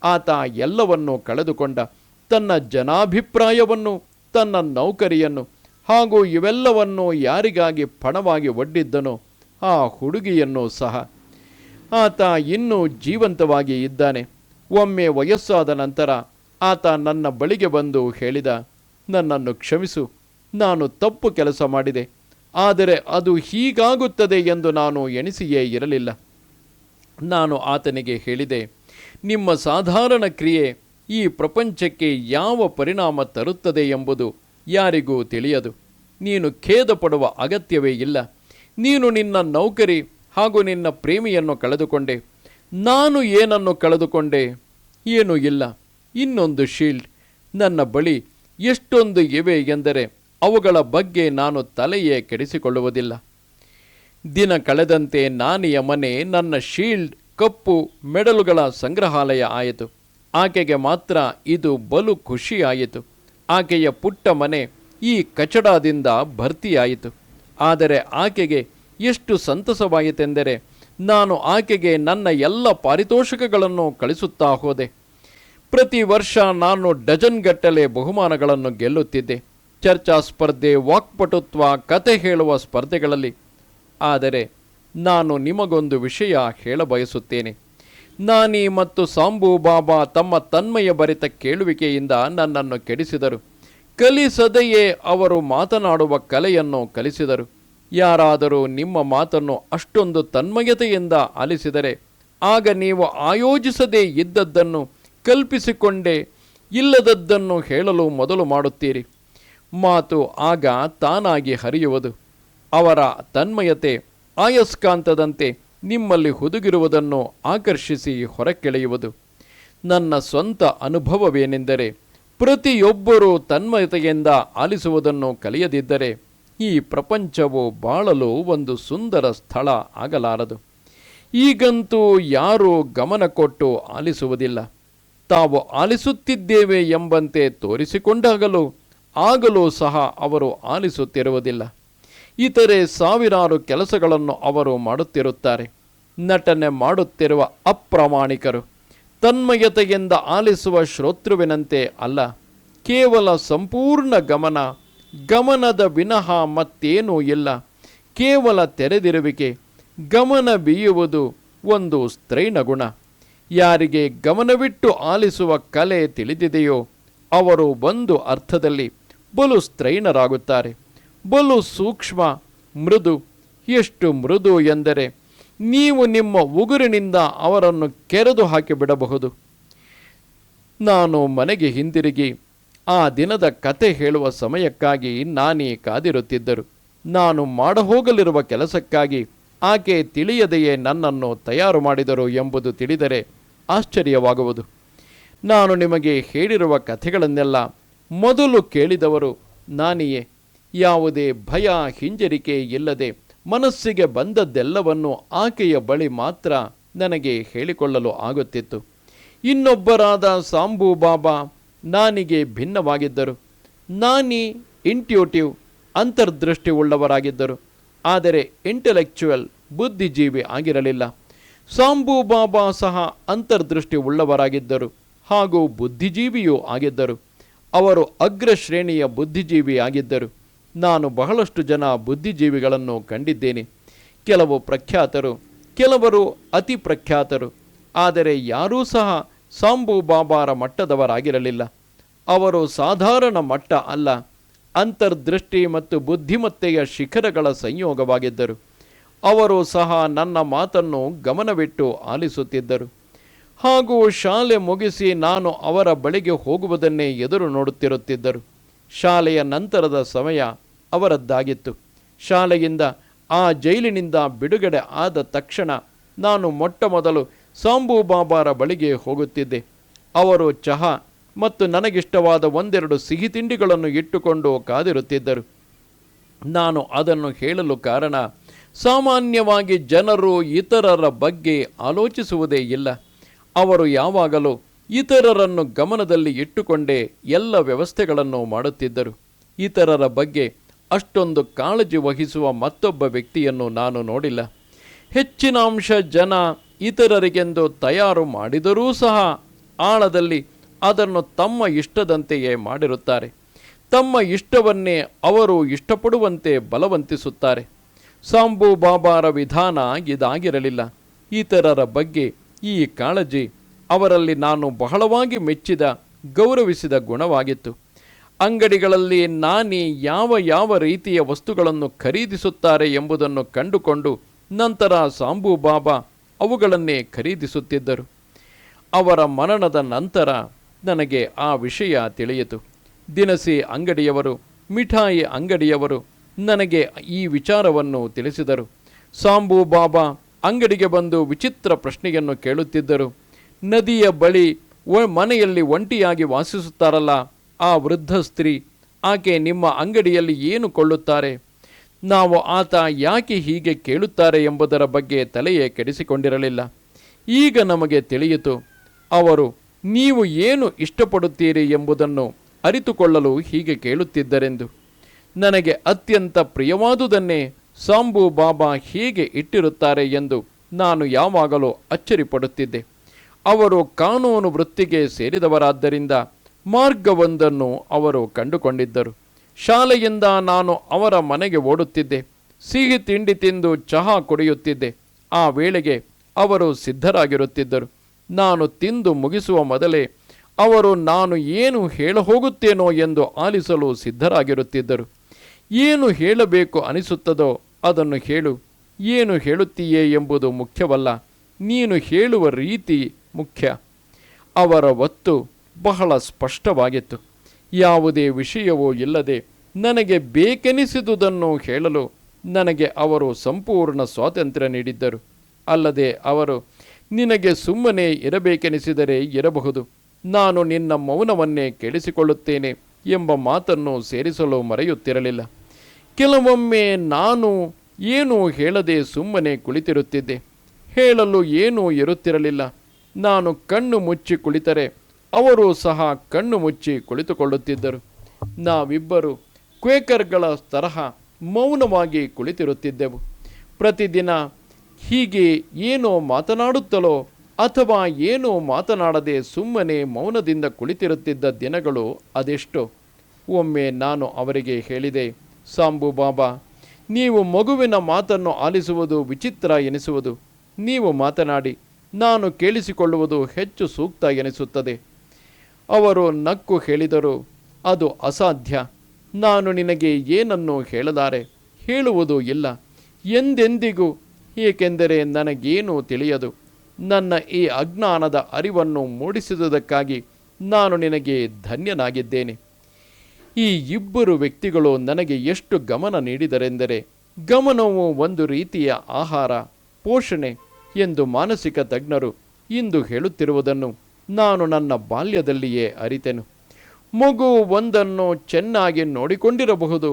ಆತ ಎಲ್ಲವನ್ನೂ ಕಳೆದುಕೊಂಡ ತನ್ನ ಜನಾಭಿಪ್ರಾಯವನ್ನು, ತನ್ನ ನೌಕರಿಯನ್ನು ಹಾಗೂ ಇವೆಲ್ಲವನ್ನು ಯಾರಿಗಾಗಿ ಪಣವಾಗಿ ಒಡ್ಡಿದ್ದನೋ ಆ ಹುಡುಗಿಯನ್ನು ಸಹ. ಆತ ಇನ್ನೂ ಜೀವಂತವಾಗಿ ಇದ್ದಾನೆ. ಒಮ್ಮೆ ವಯಸ್ಸಾದ ನಂತರ ಆತ ನನ್ನ ಬಳಿಗೆ ಬಂದು ಹೇಳಿದ, ನನ್ನನ್ನು ಕ್ಷಮಿಸು. ನಾನು ತಪ್ಪು ಕೆಲಸ ಮಾಡಿದೆ. ಆದರೆ ಅದು ಹೀಗಾಗುತ್ತದೆ ಎಂದು ನಾನು ಎಣಿಸಿಯೇ ಇರಲಿಲ್ಲ. ನಾನು ಆತನಿಗೆ ಹೇಳಿದೆ, ನಿಮ್ಮ ಸಾಧಾರಣ ಕ್ರಿಯೆ ಈ ಪ್ರಪಂಚಕ್ಕೆ ಯಾವ ಪರಿಣಾಮ ತರುತ್ತದೆ ಎಂಬುದು ಯಾರಿಗೂ ತಿಳಿಯದು. ನೀನು ಖೇದ ಪಡುವ ಅಗತ್ಯವೇ ಇಲ್ಲ. ನೀನು ನಿನ್ನ ನೌಕರಿ ಹಾಗೂ ನಿನ್ನ ಪ್ರೇಮಿಯನ್ನು ಕಳೆದುಕೊಂಡೆ. ನಾನು ಏನನ್ನು ಕಳೆದುಕೊಂಡೆ? ಏನೂ ಇಲ್ಲ. ಇನ್ನೊಂದು ಶೀಲ್ಡ್. ನನ್ನ ಬಳಿ ಎಷ್ಟೊಂದು ಇವೆ ಎಂದರೆ ಅವುಗಳ ಬಗ್ಗೆ ನಾನು ತಲೆಯೇ ಕೆಡಿಸಿಕೊಳ್ಳುವುದಿಲ್ಲ. ದಿನ ಕಳೆದಂತೆ ನಾನಿಯ ಮನೆ ನನ್ನ ಶೀಲ್ಡ್, ಕಪ್ಪು, ಮೆಡಲುಗಳ ಸಂಗ್ರಹಾಲಯ ಆಯಿತು. ಆಕೆಗೆ ಮಾತ್ರ ಇದು ಬಲು ಖುಷಿಯಾಯಿತು. ಆಕೆಯ ಪುಟ್ಟ ಮನೆ ಈ ಕಚಡದಿಂದ ಭರ್ತಿಯಾಯಿತು. ಆದರೆ ಆಕೆಗೆ ಎಷ್ಟು ಸಂತಸವಾಯಿತೆಂದರೆ ನಾನು ಆಕೆಗೆ ನನ್ನ ಎಲ್ಲ ಪಾರಿತೋಷಕಗಳನ್ನು ಕಳಿಸುತ್ತಾ ಹೋದೆ. ಪ್ರತಿ ವರ್ಷ ನಾನು ಡಜನ್ಗಟ್ಟಲೆ ಬಹುಮಾನಗಳನ್ನು ಗೆಲ್ಲುತ್ತಿದ್ದೆ. ಚರ್ಚಾ ಸ್ಪರ್ಧೆ, ವಾಕ್ಪಟುತ್ವ, ಕತೆ ಹೇಳುವ ಸ್ಪರ್ಧೆಗಳಲ್ಲಿ ಆದರೆ ನಾನು ನಿಮಗೊಂದು ವಿಷಯ ಹೇಳಬಯಸುತ್ತೇನೆ. ನಾನಿ ಮತ್ತು ಸಾಂಬು ಬಾಬಾ ತಮ್ಮ ತನ್ಮಯ ಭರಿತ ಕೇಳುವಿಕೆಯಿಂದ ನನ್ನನ್ನು ಕೆಡಿಸಿದರು. ಕಲಿಸದೆಯೇ ಅವರು ಮಾತನಾಡುವ ಕಲೆಯನ್ನು ಕಲಿಸಿದರು. ಯಾರಾದರೂ ನಿಮ್ಮ ಮಾತನ್ನು ಅಷ್ಟೊಂದು ತನ್ಮಯತೆಯಿಂದ ಆಲಿಸಿದರೆ, ಆಗ ನೀವು ಆಯೋಜಿಸದೇ ಇದ್ದದ್ದನ್ನು ಕಲ್ಪಿಸಿಕೊಂಡೇ ಇಲ್ಲದದ್ದನ್ನು ಹೇಳಲು ಮೊದಲು ಮಾಡುತ್ತೀರಿ. ಮಾತು ಆಗ ತಾನಾಗಿ ಹರಿಯುವುದು. ಅವರ ತನ್ಮಯತೆ ಆಯಸ್ಕಾಂತದಂತೆ ನಿಮ್ಮಲ್ಲಿ ಹುದುಗಿರುವುದನ್ನು ಆಕರ್ಷಿಸಿ ಹೊರಕ್ಕೆಳೆಯುವುದು. ನನ್ನ ಸ್ವಂತ ಅನುಭವವೇನೆಂದರೆ ಪ್ರತಿಯೊಬ್ಬರೂ ತನ್ಮಯತೆಯಿಂದ ಆಲಿಸುವುದನ್ನು ಕಲಿಯದಿದ್ದರೆ ಈ ಪ್ರಪಂಚವು ಬಾಳಲು ಒಂದು ಸುಂದರ ಸ್ಥಳ ಆಗಲಾರದು. ಈಗಂತೂ ಯಾರೂ ಗಮನ ಕೊಟ್ಟು ಆಲಿಸುವುದಿಲ್ಲ. ತಾವು ಆಲಿಸುತ್ತಿದ್ದೇವೆ ಎಂಬಂತೆ ತೋರಿಸಿಕೊಂಡಾಗಲೂ ಆಗಲೂ ಸಹ ಅವರು ಆಲಿಸುತ್ತಿರುವುದಿಲ್ಲ. ಇತರೆ ಸಾವಿರಾರು ಕೆಲಸಗಳನ್ನು ಅವರು ಮಾಡುತ್ತಿರುತ್ತಾರೆ. ನಟನೆ ಮಾಡುತ್ತಿರುವ ಅಪ್ರಾಮಾಣಿಕರು ತನ್ಮಯತೆಯಿಂದ ಆಲಿಸುವ ಶ್ರೋತೃವಿನಂತೆ ಅಲ್ಲ, ಕೇವಲ ಸಂಪೂರ್ಣ ಗಮನ, ಗಮನದ ವಿನಃ ಮತ್ತೇನೂ ಇಲ್ಲ. ಕೇವಲ ತೆರೆದಿರುವಿಕೆ, ಗಮನ ಬೀಯುವುದು ಒಂದು ಸ್ತ್ರೈಣ ಗುಣ. ಯಾರಿಗೆ ಗಮನವಿಟ್ಟು ಆಲಿಸುವ ಕಲೆ ತಿಳಿದಿದೆಯೋ, ಅವರು ಒಂದು ಅರ್ಥದಲ್ಲಿ ಬಲು ಸ್ತ್ರೈಣರಾಗುತ್ತಾರೆ. ಬಲು ಸೂಕ್ಷ್ಮ, ಮೃದು, ಎಷ್ಟು ಮೃದು ಎಂದರೆ ನೀವು ನಿಮ್ಮ ಉಗುರಿನಿಂದ ಅವರನ್ನು ಕೆರೆದು ಹಾಕಿಬಿಡಬಹುದು ನಾನು ಮನೆಗೆ ಹಿಂದಿರುಗಿ, ಆ ದಿನದ ಕತೆ ಹೇಳುವ ಸಮಯಕ್ಕಾಗಿ ನಾನೇ ಕಾದಿರುತ್ತಿದ್ದರು. ನಾನು ಮಾಡಹೋಗಲಿರುವ ಕೆಲಸಕ್ಕಾಗಿ ಆಕೆ ತಿಳಿಯದೆಯೇ ನನ್ನನ್ನು ತಯಾರು ಮಾಡಿದರು ಎಂಬುದು ತಿಳಿದರೆ ಆಶ್ಚರ್ಯವಾಗುವುದು. ನಾನು ನಿಮಗೆ ಹೇಳಿರುವ ಕಥೆಗಳನ್ನೆಲ್ಲ ಮೊದಲು ಕೇಳಿದವರು ನಾನಿಯೇ. ಯಾವುದೇ ಭಯ ಹಿಂಜರಿಕೆ ಇಲ್ಲದೆ ಮನಸ್ಸಿಗೆ ಬಂದದ್ದೆಲ್ಲವನ್ನು ಆಕೆಯ ಬಳಿ ಮಾತ್ರ ನನಗೆ ಹೇಳಿಕೊಳ್ಳಲು ಆಗುತ್ತಿತ್ತು. ಇನ್ನೊಬ್ಬರಾದ ಸಾಂಬು ಬಾಬಾ ನಾನಿಗೆ ಭಿನ್ನವಾಗಿದ್ದರು. ನಾನಿ ಇಂಟ್ಯೂಟಿವ್ ಅಂತರ್ದೃಷ್ಟಿ ಉಳ್ಳವರಾಗಿದ್ದರು ಆದರೆ ಇಂಟೆಲೆಕ್ಚುವಲ್ ಬುದ್ಧಿಜೀವಿ ಆಗಿರಲಿಲ್ಲ. ಸಾಂಬು ಬಾಬಾ ಸಹ ಅಂತರ್ದೃಷ್ಟಿ ಉಳ್ಳವರಾಗಿದ್ದರು ಹಾಗೂ ಬುದ್ಧಿಜೀವಿಯೂ ಆಗಿದ್ದರು. ಅವರು ಅಗ್ರಶ್ರೇಣಿಯ ಬುದ್ಧಿಜೀವಿ ಆಗಿದ್ದರು ನಾನು ಬಹಳಷ್ಟು ಜನ ಬುದ್ಧಿಜೀವಿಗಳನ್ನು ಕಂಡಿದ್ದೇನೆ. ಕೆಲವು ಪ್ರಖ್ಯಾತರು, ಕೆಲವರು ಅತಿ ಪ್ರಖ್ಯಾತರು, ಆದರೆ ಯಾರೂ ಸಹ ಸಾಂಬು ಬಾಬಾರ ಮಟ್ಟದವರಾಗಿರಲಿಲ್ಲ. ಅವರು ಸಾಧಾರಣ ಮಟ್ಟ ಅಲ್ಲ, ಅಂತರ್ದೃಷ್ಟಿ ಮತ್ತು ಬುದ್ಧಿಮತ್ತೆಯ ಶಿಖರಗಳ ಸಂಯೋಗವಾಗಿದ್ದರು. ಅವರು ಸಹ ನನ್ನ ಮಾತನ್ನು ಗಮನವಿಟ್ಟು ಆಲಿಸುತ್ತಿದ್ದರು. ಹಾಗೂ ಶಾಲೆ ಮುಗಿಸಿ ನಾನು ಅವರ ಬಳಿಗೆ ಹೋಗುವುದನ್ನೇ ಎದುರು ನೋಡುತ್ತಿರುತ್ತಿದ್ದರು. ಶಾಲೆಯ ನಂತರದ ಸಮಯ ಅವರದ್ದಾಗಿತ್ತು. ಶಾಲೆಯಿಂದ ಆ ಜೈಲಿನಿಂದ ಬಿಡುಗಡೆ ಆದ ತಕ್ಷಣ ನಾನು ಮೊಟ್ಟ ಮೊದಲು ಬಳಿಗೆ ಹೋಗುತ್ತಿದ್ದೆ. ಅವರು ಚಹಾ ಮತ್ತು ನನಗಿಷ್ಟವಾದ ಒಂದೆರಡು ಸಿಹಿ ತಿಂಡಿಗಳನ್ನು ಇಟ್ಟುಕೊಂಡು ಕಾದಿರುತ್ತಿದ್ದರು. ನಾನು ಅದನ್ನು ಹೇಳಲು ಕಾರಣ, ಸಾಮಾನ್ಯವಾಗಿ ಜನರು ಇತರರ ಬಗ್ಗೆ ಆಲೋಚಿಸುವುದೇ ಇಲ್ಲ. ಅವರು ಯಾವಾಗಲೂ ಇತರರನ್ನು ಗಮನದಲ್ಲಿ ಇಟ್ಟುಕೊಂಡೇ ಎಲ್ಲ ವ್ಯವಸ್ಥೆಗಳನ್ನು ಮಾಡುತ್ತಿದ್ದರು. ಇತರರ ಬಗ್ಗೆ ಅಷ್ಟೊಂದು ಕಾಳಜಿ ವಹಿಸುವ ಮತ್ತೊಬ್ಬ ವ್ಯಕ್ತಿಯನ್ನು ನಾನು ನೋಡಿಲ್ಲ. ಹೆಚ್ಚಿನ ಅಂಶ ಜನ ಇತರರಿಗೆಂದು ತಯಾರು ಮಾಡಿದರೂ ಸಹ ಆಳದಲ್ಲಿ ಅದನ್ನು ತಮ್ಮ ಇಷ್ಟದಂತೆಯೇ ಮಾಡಿರುತ್ತಾರೆ. ತಮ್ಮ ಇಷ್ಟವನ್ನೇ ಅವರು ಇಷ್ಟಪಡುವಂತೆ ಬಲವಂತಿಸುತ್ತಾರೆ. ಸಾಂಬು ಬಾಬಾರ ವಿಧಾನ ಇದಾಗಿರಲಿಲ್ಲ. ಇತರರ ಬಗ್ಗೆ ಈ ಕಾಳಜಿ ಅವರಲ್ಲಿ ನಾನು ಬಹಳವಾಗಿ ಮೆಚ್ಚಿದ, ಗೌರವಿಸಿದ ಗುಣವಾಗಿತ್ತು. ಅಂಗಡಿಗಳಲ್ಲಿ ನಾನಿ ಯಾವ ಯಾವ ರೀತಿಯ ವಸ್ತುಗಳನ್ನು ಖರೀದಿಸುತ್ತಾರೆ ಎಂಬುದನ್ನು ಕಂಡುಕೊಂಡು ನಂತರ ಸಾಂಬು ಬಾಬಾ ಅವುಗಳನ್ನೇ ಖರೀದಿಸುತ್ತಿದ್ದರು. ಅವರ ಮರಣದ ನಂತರ ನನಗೆ ಆ ವಿಷಯ ತಿಳಿಯಿತು. ದಿನಸಿ ಅಂಗಡಿಯವರು, ಮಿಠಾಯಿ ಅಂಗಡಿಯವರು ನನಗೆ ಈ ವಿಚಾರವನ್ನು ತಿಳಿಸಿದರು. ಸಾಂಬು ಬಾಬಾ ಅಂಗಡಿಗೆ ಬಂದು ವಿಚಿತ್ರ ಪ್ರಶ್ನೆಯನ್ನು ಕೇಳುತ್ತಿದ್ದರು. ನದಿಯ ಬಳಿ ಮನೆಯಲ್ಲಿ ಒಂಟಿಯಾಗಿ ವಾಸಿಸುತ್ತಾರಲ್ಲ ಆ ವೃದ್ಧ ಸ್ತ್ರೀ, ಆಕೆ ನಿಮ್ಮ ಅಂಗಡಿಯಲ್ಲಿ ಏನು ಕೊಳ್ಳುತ್ತಾರೆ? ನಾವು ಆತ ಯಾಕೆ ಹೀಗೆ ಕೇಳುತ್ತಾರೆ ಎಂಬುದರ ಬಗ್ಗೆ ತಲೆಯೇ ಕೆಡಿಸಿಕೊಂಡಿರಲಿಲ್ಲ. ಈಗ ನಮಗೆ ತಿಳಿಯಿತು, ಅವರು, ನೀವು ಏನು ಇಷ್ಟಪಡುತ್ತೀರಿ ಎಂಬುದನ್ನು ಅರಿತುಕೊಳ್ಳಲು ಹೀಗೆ ಕೇಳುತ್ತಿದ್ದರೆಂದು. ನನಗೆ ಅತ್ಯಂತ ಪ್ರಿಯವಾದುದನ್ನೇ ಸಾಂಬು ಬಾಬಾ ಹೀಗೆ ಇಟ್ಟಿರುತ್ತಾರೆ ಎಂದು ನಾನು ಯಾವಾಗಲೂ ಅಚ್ಚರಿಪಡುತ್ತಿದ್ದೆ. ಅವರು ಕಾನೂನು ವೃತ್ತಿಗೆ ಸೇರಿದವರಾದ್ದರಿಂದ ಮಾರ್ಗವೊಂದನ್ನು ಅವರು ಕಂಡುಕೊಂಡಿದ್ದರು. ಶಾಲೆಯಿಂದ ನಾನು ಅವರ ಮನೆಗೆ ಓಡುತ್ತಿದ್ದೆ. ಸಿಹಿ ತಿಂಡಿ ತಿಂದು ಚಹಾ ಕುಡಿಯುತ್ತಿದ್ದೆ. ಆ ವೇಳೆಗೆ ಅವರು ಸಿದ್ಧರಾಗಿರುತ್ತಿದ್ದರು. ನಾನು ತಿಂದು ಮುಗಿಸುವ ಮೊದಲೇ ಅವರು ನಾನು ಏನು ಹೇಳ ಹೋಗುತ್ತೇನೋ ಎಂದು ಆಲಿಸಲು ಸಿದ್ಧರಾಗಿರುತ್ತಿದ್ದರು. ಏನು ಹೇಳಬೇಕು ಅನಿಸುತ್ತದೋ ಅದನ್ನು ಹೇಳು. ಏನು ಹೇಳುತ್ತೀಯೇ ಎಂಬುದು ಮುಖ್ಯವಲ್ಲ. ನೀನು ಹೇಳುವ ರೀತಿ ಮುಖ್ಯ. ಅವರ ಒತ್ತು ಬಹಳ ಸ್ಪಷ್ಟವಾಗಿತ್ತು. ಯಾವುದೇ ವಿಷಯವೂ ಇಲ್ಲದೆ ನನಗೆ ಬೇಕೆನಿಸಿದುದನ್ನು ಹೇಳಲು ನನಗೆ ಅವರು ಸಂಪೂರ್ಣ ಸ್ವಾತಂತ್ರ್ಯ ನೀಡಿದ್ದರು. ಅಲ್ಲದೆ ಅವರು, ನಿನಗೆ ಸುಮ್ಮನೆ ಇರಬೇಕೆನಿಸಿದರೆ ಇರಬಹುದು. ನಾನು ನಿನ್ನ ಮೌನವನ್ನೇ ಕೇಳಿಸಿಕೊಳ್ಳುತ್ತೇನೆ ಎಂಬ ಮಾತನ್ನು ಸೇರಿಸಲು ಮರೆಯುತ್ತಿರಲಿಲ್ಲ. ಕೆಲವೊಮ್ಮೆ ನಾನು ಏನೂ ಹೇಳದೆ ಸುಮ್ಮನೆ ಕುಳಿತಿರುತ್ತಿದ್ದೆ. ಹೇಳಲು ಏನೂ ಇರುತ್ತಿರಲಿಲ್ಲ. ನಾನು ಕಣ್ಣು ಮುಚ್ಚಿ ಕುಳಿತರೆ ಅವರು ಸಹ ಕಣ್ಣು ಮುಚ್ಚಿ ಕುಳಿತುಕೊಳ್ಳುತ್ತಿದ್ದರು. ನಾವಿಬ್ಬರು ಕ್ವೇಕರ್ಗಳ ತರಹ ಮೌನವಾಗಿ ಕುಳಿತಿರುತ್ತಿದ್ದೆವು. ಪ್ರತಿದಿನ ಹೀಗೆ ಏನೋ ಮಾತನಾಡುತ್ತಲೋ ಅಥವಾ ಏನೋ ಮಾತನಾಡದೆ ಸುಮ್ಮನೆ ಮೌನದಿಂದ ಕುಳಿತಿರುತ್ತಿದ್ದ ದಿನಗಳು ಅದೆಷ್ಟು. ಒಮ್ಮೆ ನಾನು ಅವರಿಗೆ ಹೇಳಿದೆ, ಸಾಂಬು ಬಾಬಾ, ನೀವು ಮಗುವಿನ ಮಾತನ್ನು ಆಲಿಸುವುದು ವಿಚಿತ್ರ ಎನಿಸುವುದು. ನೀವು ಮಾತನಾಡಿ, ನಾನು ಕೇಳಿಸಿಕೊಳ್ಳುವುದು ಹೆಚ್ಚು ಸೂಕ್ತ ಎನಿಸುತ್ತದೆ. ಅವರು ನಕ್ಕು ಹೇಳಿದರು, ಅದು ಅಸಾಧ್ಯ. ನಾನು ನಿನಗೆ ಏನನ್ನು ಹೇಳಲಾರೆ? ಹೇಳುವುದೂ ಇಲ್ಲ. ಎಂದೆಂದಿಗೂ? ಏಕೆಂದರೆ ನನಗೇನೂ ತಿಳಿಯದು? ನನ್ನ ಈ ಅಜ್ಞಾನದ ಅರಿವನ್ನು ಮೂಡಿಸಿದುದಕ್ಕಾಗಿ ನಾನು ನಿನಗೆ ಧನ್ಯನಾಗಿದ್ದೇನೆ. ಈ ಇಬ್ಬರು ವ್ಯಕ್ತಿಗಳು ನನಗೆ ಎಷ್ಟು ಗಮನ ನೀಡಿದರೆಂದರೆ, ಗಮನವು ಒಂದು ರೀತಿಯ ಆಹಾರ, ಪೋಷಣೆ ಎಂದು ಮಾನಸಿಕ ತಜ್ಞರು ಇಂದು ಹೇಳುತ್ತಿರುವುದನ್ನು ನಾನು ನನ್ನ ಬಾಲ್ಯದಲ್ಲಿಯೇ ಅರಿತೆನು. ಮಗು ಒಂದನ್ನು ಚೆನ್ನಾಗಿ ನೋಡಿಕೊಂಡಿರಬಹುದು,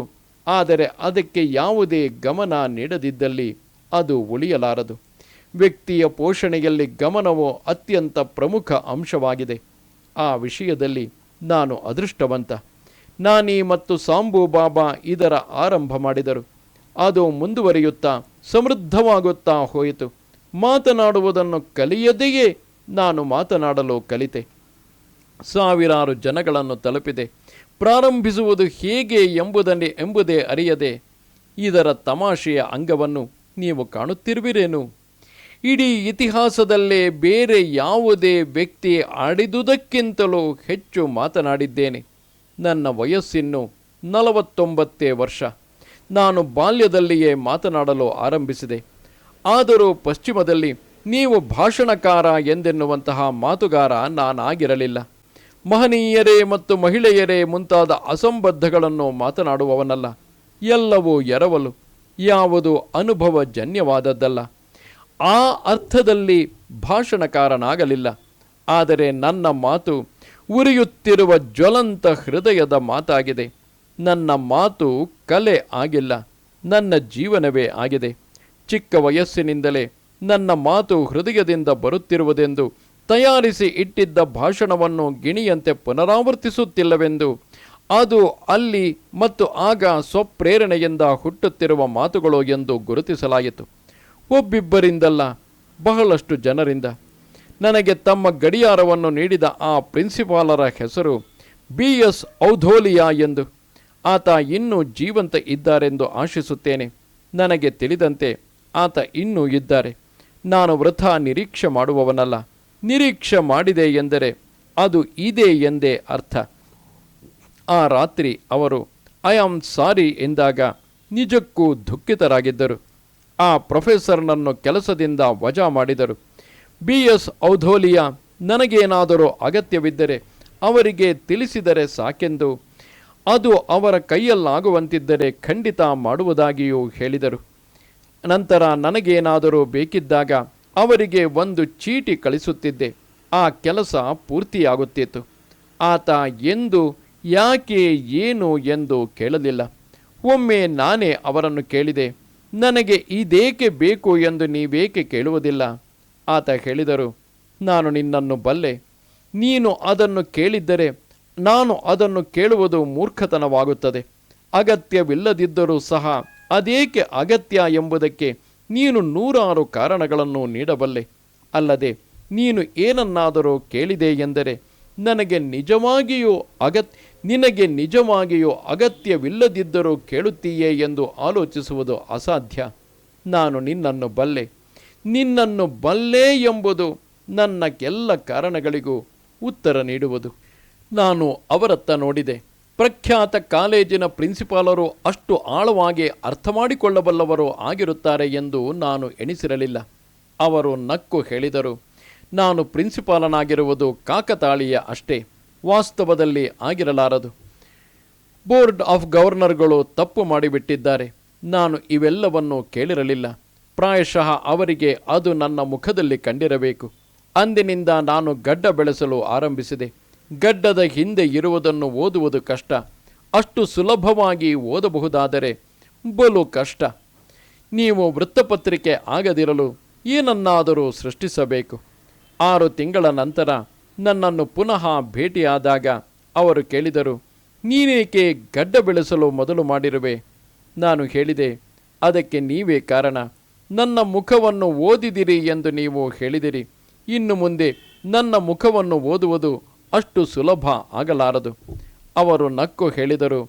ಆದರೆ ಅದಕ್ಕೆ ಯಾವುದೇ ಗಮನ ನೀಡದಿದ್ದಲ್ಲಿ ಅದು ಉಳಿಯಲಾರದು. ವ್ಯಕ್ತಿಯ ಪೋಷಣೆಯಲ್ಲಿ ಗಮನವು ಅತ್ಯಂತ ಪ್ರಮುಖ ಅಂಶವಾಗಿದೆ. ಆ ವಿಷಯದಲ್ಲಿ ನಾನು ಅದೃಷ್ಟವಂತ. ನಾನಿ ಮತ್ತು ಸಾಂಬು ಬಾಬಾ ಇದರ ಆರಂಭ ಮಾಡಿದರು. ಅದು ಮುಂದುವರಿಯುತ್ತಾ ಸಮೃದ್ಧವಾಗುತ್ತಾ ಹೋಯಿತು. ಮಾತನಾಡುವುದನ್ನು ಕಲಿಯದೆಯೇ ನಾನು ಮಾತನಾಡಲು ಕಲಿತೆ. ಸಾವಿರಾರು ಜನಗಳನ್ನು ತಲುಪಿದೆ. ಪ್ರಾರಂಭಿಸುವುದು ಹೇಗೆ ಎಂಬುದನ್ನೇ ಎಂಬುದೇ ಅರಿಯದೆ, ಇದರ ತಮಾಷೆಯ ಅಂಗವನ್ನು ನೀವು ಕಾಣುತ್ತಿರುವಿರೇನು? ಇಡೀ ಇತಿಹಾಸದಲ್ಲೇ ಬೇರೆ ಯಾವುದೇ ವ್ಯಕ್ತಿ ಆಡಿದುದಕ್ಕಿಂತಲೂ ಹೆಚ್ಚು ಮಾತನಾಡಿದ್ದೇನೆ. ನನ್ನ ವಯಸ್ಸಿನ್ನು ನಲವತ್ತೊಂಬತ್ತೇ ವರ್ಷ. ನಾನು ಬಾಲ್ಯದಲ್ಲಿಯೇ ಮಾತನಾಡಲು ಆರಂಭಿಸಿದೆ. ಆದರೂ ಪಶ್ಚಿಮದಲ್ಲಿ ನೀವು ಭಾಷಣಕಾರ ಎಂದೆನ್ನುವಂತಹ ಮಾತುಗಾರ ನಾನಾಗಿರಲಿಲ್ಲ. ಮಹನೀಯರೇ ಮತ್ತು ಮಹಿಳೆಯರೇ ಮುಂತಾದ ಅಸಂಬದ್ಧಗಳನ್ನು ಮಾತನಾಡುವವನಲ್ಲ. ಎಲ್ಲವೂ ಎರವಲು, ಯಾವುದು ಅನುಭವಜನ್ಯವಾದದ್ದಲ್ಲ. ಆ ಅರ್ಥದಲ್ಲಿ ಭಾಷಣಕಾರನಾಗಲಿಲ್ಲ. ಆದರೆ ನನ್ನ ಮಾತು ಉರಿಯುತ್ತಿರುವ ಜ್ವಲಂತ ಹೃದಯದ ಮಾತಾಗಿದೆ. ನನ್ನ ಮಾತು ಕಲೆ ಆಗಿಲ್ಲ. ನನ್ನ ಜೀವನವೇ ಆಗಿದೆ. ಚಿಕ್ಕ ವಯಸ್ಸಿನಿಂದಲೇ ನನ್ನ ಮಾತು ಹೃದಯದಿಂದ ಬರುತ್ತಿರುವುದೆಂದು, ತಯಾರಿಸಿ ಇಟ್ಟಿದ್ದ ಭಾಷಣವನ್ನು ಗಿಣಿಯಂತೆ ಪುನರಾವರ್ತಿಸುತ್ತಿಲ್ಲವೆಂದು, ಅದು ಅಲ್ಲಿ ಮತ್ತು ಆಗ ಸ್ವಪ್ರೇರಣೆಯಿಂದ ಹುಟ್ಟುತ್ತಿರುವ ಮಾತುಗಳು ಎಂದು ಗುರುತಿಸಲಾಯಿತು. ಒಬ್ಬಿಬ್ಬರಿಂದಲ್ಲ, ಬಹಳಷ್ಟು ಜನರಿಂದ. ನನಗೆ ತಮ್ಮ ಗಡಿಯಾರವನ್ನು ನೀಡಿದ ಆ ಪ್ರಿನ್ಸಿಪಾಲರ ಹೆಸರು ಬಿ ಎಸ್ ಔಧೋಲಿಯಾ ಎಂದು. ಆತ ಇನ್ನೂ ಜೀವಂತ ಇದ್ದಾರೆಂದು ಆಶಿಸುತ್ತೇನೆ. ನನಗೆ ತಿಳಿದಂತೆ ಆತ ಇನ್ನೂ ಇದ್ದಾರೆ. ನಾನು ವೃಥ ನಿರೀಕ್ಷೆ ಮಾಡುವವನಲ್ಲ. ನಿರೀಕ್ಷೆ ಮಾಡಿದೆ ಎಂದರೆ ಅದು ಇದೆ ಎಂದೇ ಅರ್ಥ. ಆ ರಾತ್ರಿ ಅವರು, ಐ ಆಮ್ ಸಾರಿ ಎಂದಾಗ ನಿಜಕ್ಕೂ ದುಃಖಿತರಾಗಿದ್ದರು. ಆ ಪ್ರೊಫೆಸರ್ನನ್ನು ಕೆಲಸದಿಂದ ವಜಾ ಮಾಡಿದರು. ಬಿ ಎಸ್ ಔಧೋಲಿಯಾ ನನಗೇನಾದರೂ ಅಗತ್ಯವಿದ್ದರೆ ಅವರಿಗೆ ತಿಳಿಸಿದರೆ ಸಾಕೆಂದು, ಅದು ಅವರ ಕೈಯಲ್ಲಾಗುವಂತಿದ್ದರೆ ಖಂಡಿತ ಮಾಡುವುದಾಗಿಯೂ ಹೇಳಿದರು. ನಂತರ ನನಗೇನಾದರೂ ಬೇಕಿದ್ದಾಗ ಅವರಿಗೆ ಒಂದು ಚೀಟಿ ಕಳಿಸುತ್ತಿದ್ದೆ. ಆ ಕೆಲಸ ಪೂರ್ತಿಯಾಗುತ್ತಿತ್ತು. ಆತ ಎಂದು, ಯಾಕೆ, ಏನು ಎಂದು ಕೇಳಲಿಲ್ಲ. ಒಮ್ಮೆ ನಾನೇ ಅವರನ್ನು ಕೇಳಿದೆ. ನನಗೆ ಇದೇಕೆ ಬೇಕು ಎಂದು ನೀವೇಕೆ ಕೇಳುವುದಿಲ್ಲ? ಆತ ಹೇಳಿದರು, ನಾನು ನಿನ್ನನ್ನು ಬಲ್ಲೆ. ನೀನು ಅದನ್ನು ಕೇಳಿದ್ದರೆ ನಾನು ಅದನ್ನು ಕೇಳುವುದು ಮೂರ್ಖತನವಾಗುತ್ತದೆ. ಅಗತ್ಯವಿಲ್ಲದಿದ್ದರೂ ಸಹ ಅದೇಕೆ ಅಗತ್ಯ ಎಂಬುದಕ್ಕೆ ನೀನು ನೂರಾರು ಕಾರಣಗಳನ್ನು ನೀಡಬಲ್ಲೆ. ಅಲ್ಲದೆ ನೀನು ಏನನ್ನಾದರೂ ಕೇಳಿದೆ ಎಂದರೆ ನನಗೆ ನಿಜವಾಗಿಯೂ ಅಗತ್, ನಿನಗೆ ನಿಜವಾಗಿಯೂ ಅಗತ್ಯವಿಲ್ಲದಿದ್ದರೂ ಕೇಳುತ್ತೀಯೇ ಎಂದು ಆಲೋಚಿಸುವುದು ಅಸಾಧ್ಯ. ನಾನು ನಿನ್ನನ್ನು ಬಲ್ಲೆ. ನಿನ್ನನ್ನು ಬಲ್ಲೆ ಎಂಬುದು ನನ್ನ ಎಲ್ಲ ಕಾರಣಗಳಿಗೂ ಉತ್ತರ ನೀಡುವುದು. ನಾನು ಅವರತ್ತ ನೋಡಿದೆ. ಪ್ರಖ್ಯಾತ ಕಾಲೇಜಿನ ಪ್ರಿನ್ಸಿಪಾಲರು ಅಷ್ಟು ಆಳವಾಗಿ ಅರ್ಥ ಮಾಡಿಕೊಳ್ಳಬಲ್ಲವರು ಆಗಿರುತ್ತಾರೆ ಎಂದು ನಾನು ಎಣಿಸಿರಲಿಲ್ಲ. ಅವರು ನಕ್ಕು ಹೇಳಿದರು, ನಾನು ಪ್ರಿನ್ಸಿಪಾಲನಾಗಿರುವುದು ಕಾಕತಾಳೀಯ ಅಷ್ಟೇ, ವಾಸ್ತವದಲ್ಲಿ ಆಗಿರಲಾರದು. ಬೋರ್ಡ್ ಆಫ್ ಗವರ್ನರ್ಗಳು ತಪ್ಪು ಮಾಡಿಬಿಟ್ಟಿದ್ದಾರೆ, ನಾನು ಇವೆಲ್ಲವನ್ನು ಕೇಳಿರಲಿಲ್ಲ. ಪ್ರಾಯಶಃ ಅವರಿಗೆ ಅದು ನನ್ನ ಮುಖದಲ್ಲಿ ಕಂಡಿರಬೇಕು. ಅಂದಿನಿಂದ ನಾನು ಗಡ್ಡ ಬೆಳೆಸಲು ಆರಂಭಿಸಿದೆ. ಗಡ್ಡದ ಹಿಂದೆ ಇರುವುದನ್ನು ಓದುವುದು ಕಷ್ಟ. ಅಷ್ಟು ಸುಲಭವಾಗಿ ಓದಬಹುದಾದರೆ ಬಲು ಕಷ್ಟ. ನೀವು ವೃತ್ತಪತ್ರಿಕೆ ಆಗದಿರಲು ಏನನ್ನಾದರೂ ಸೃಷ್ಟಿಸಬೇಕು. ಆರು ತಿಂಗಳ ನಂತರ ನನ್ನನ್ನು ಪುನಃ ಭೇಟಿಯಾದಾಗ ಅವರು ಕೇಳಿದರು, ನೀನೇಕೆ ಗಡ್ಡ ಬೆಳೆಸಲು ಮೊದಲು ಮಾಡಿರುವೆ? ನಾನು ಹೇಳಿದೆ, ಅದಕ್ಕೆ ನೀವೇ ಕಾರಣ. ನನ್ನ ಮುಖವನ್ನು ಓದಿದಿರಿ ಎಂದು ನೀವು ಹೇಳಿದಿರಿ. ಇನ್ನು ಮುಂದೆ ನನ್ನ ಮುಖವನ್ನು ಓದುವುದು ಅಷ್ಟು ಸುಲಭ ಆಗಲಾರದು. ಅವರು ನಕ್ಕು ಹೇಳಿದರು,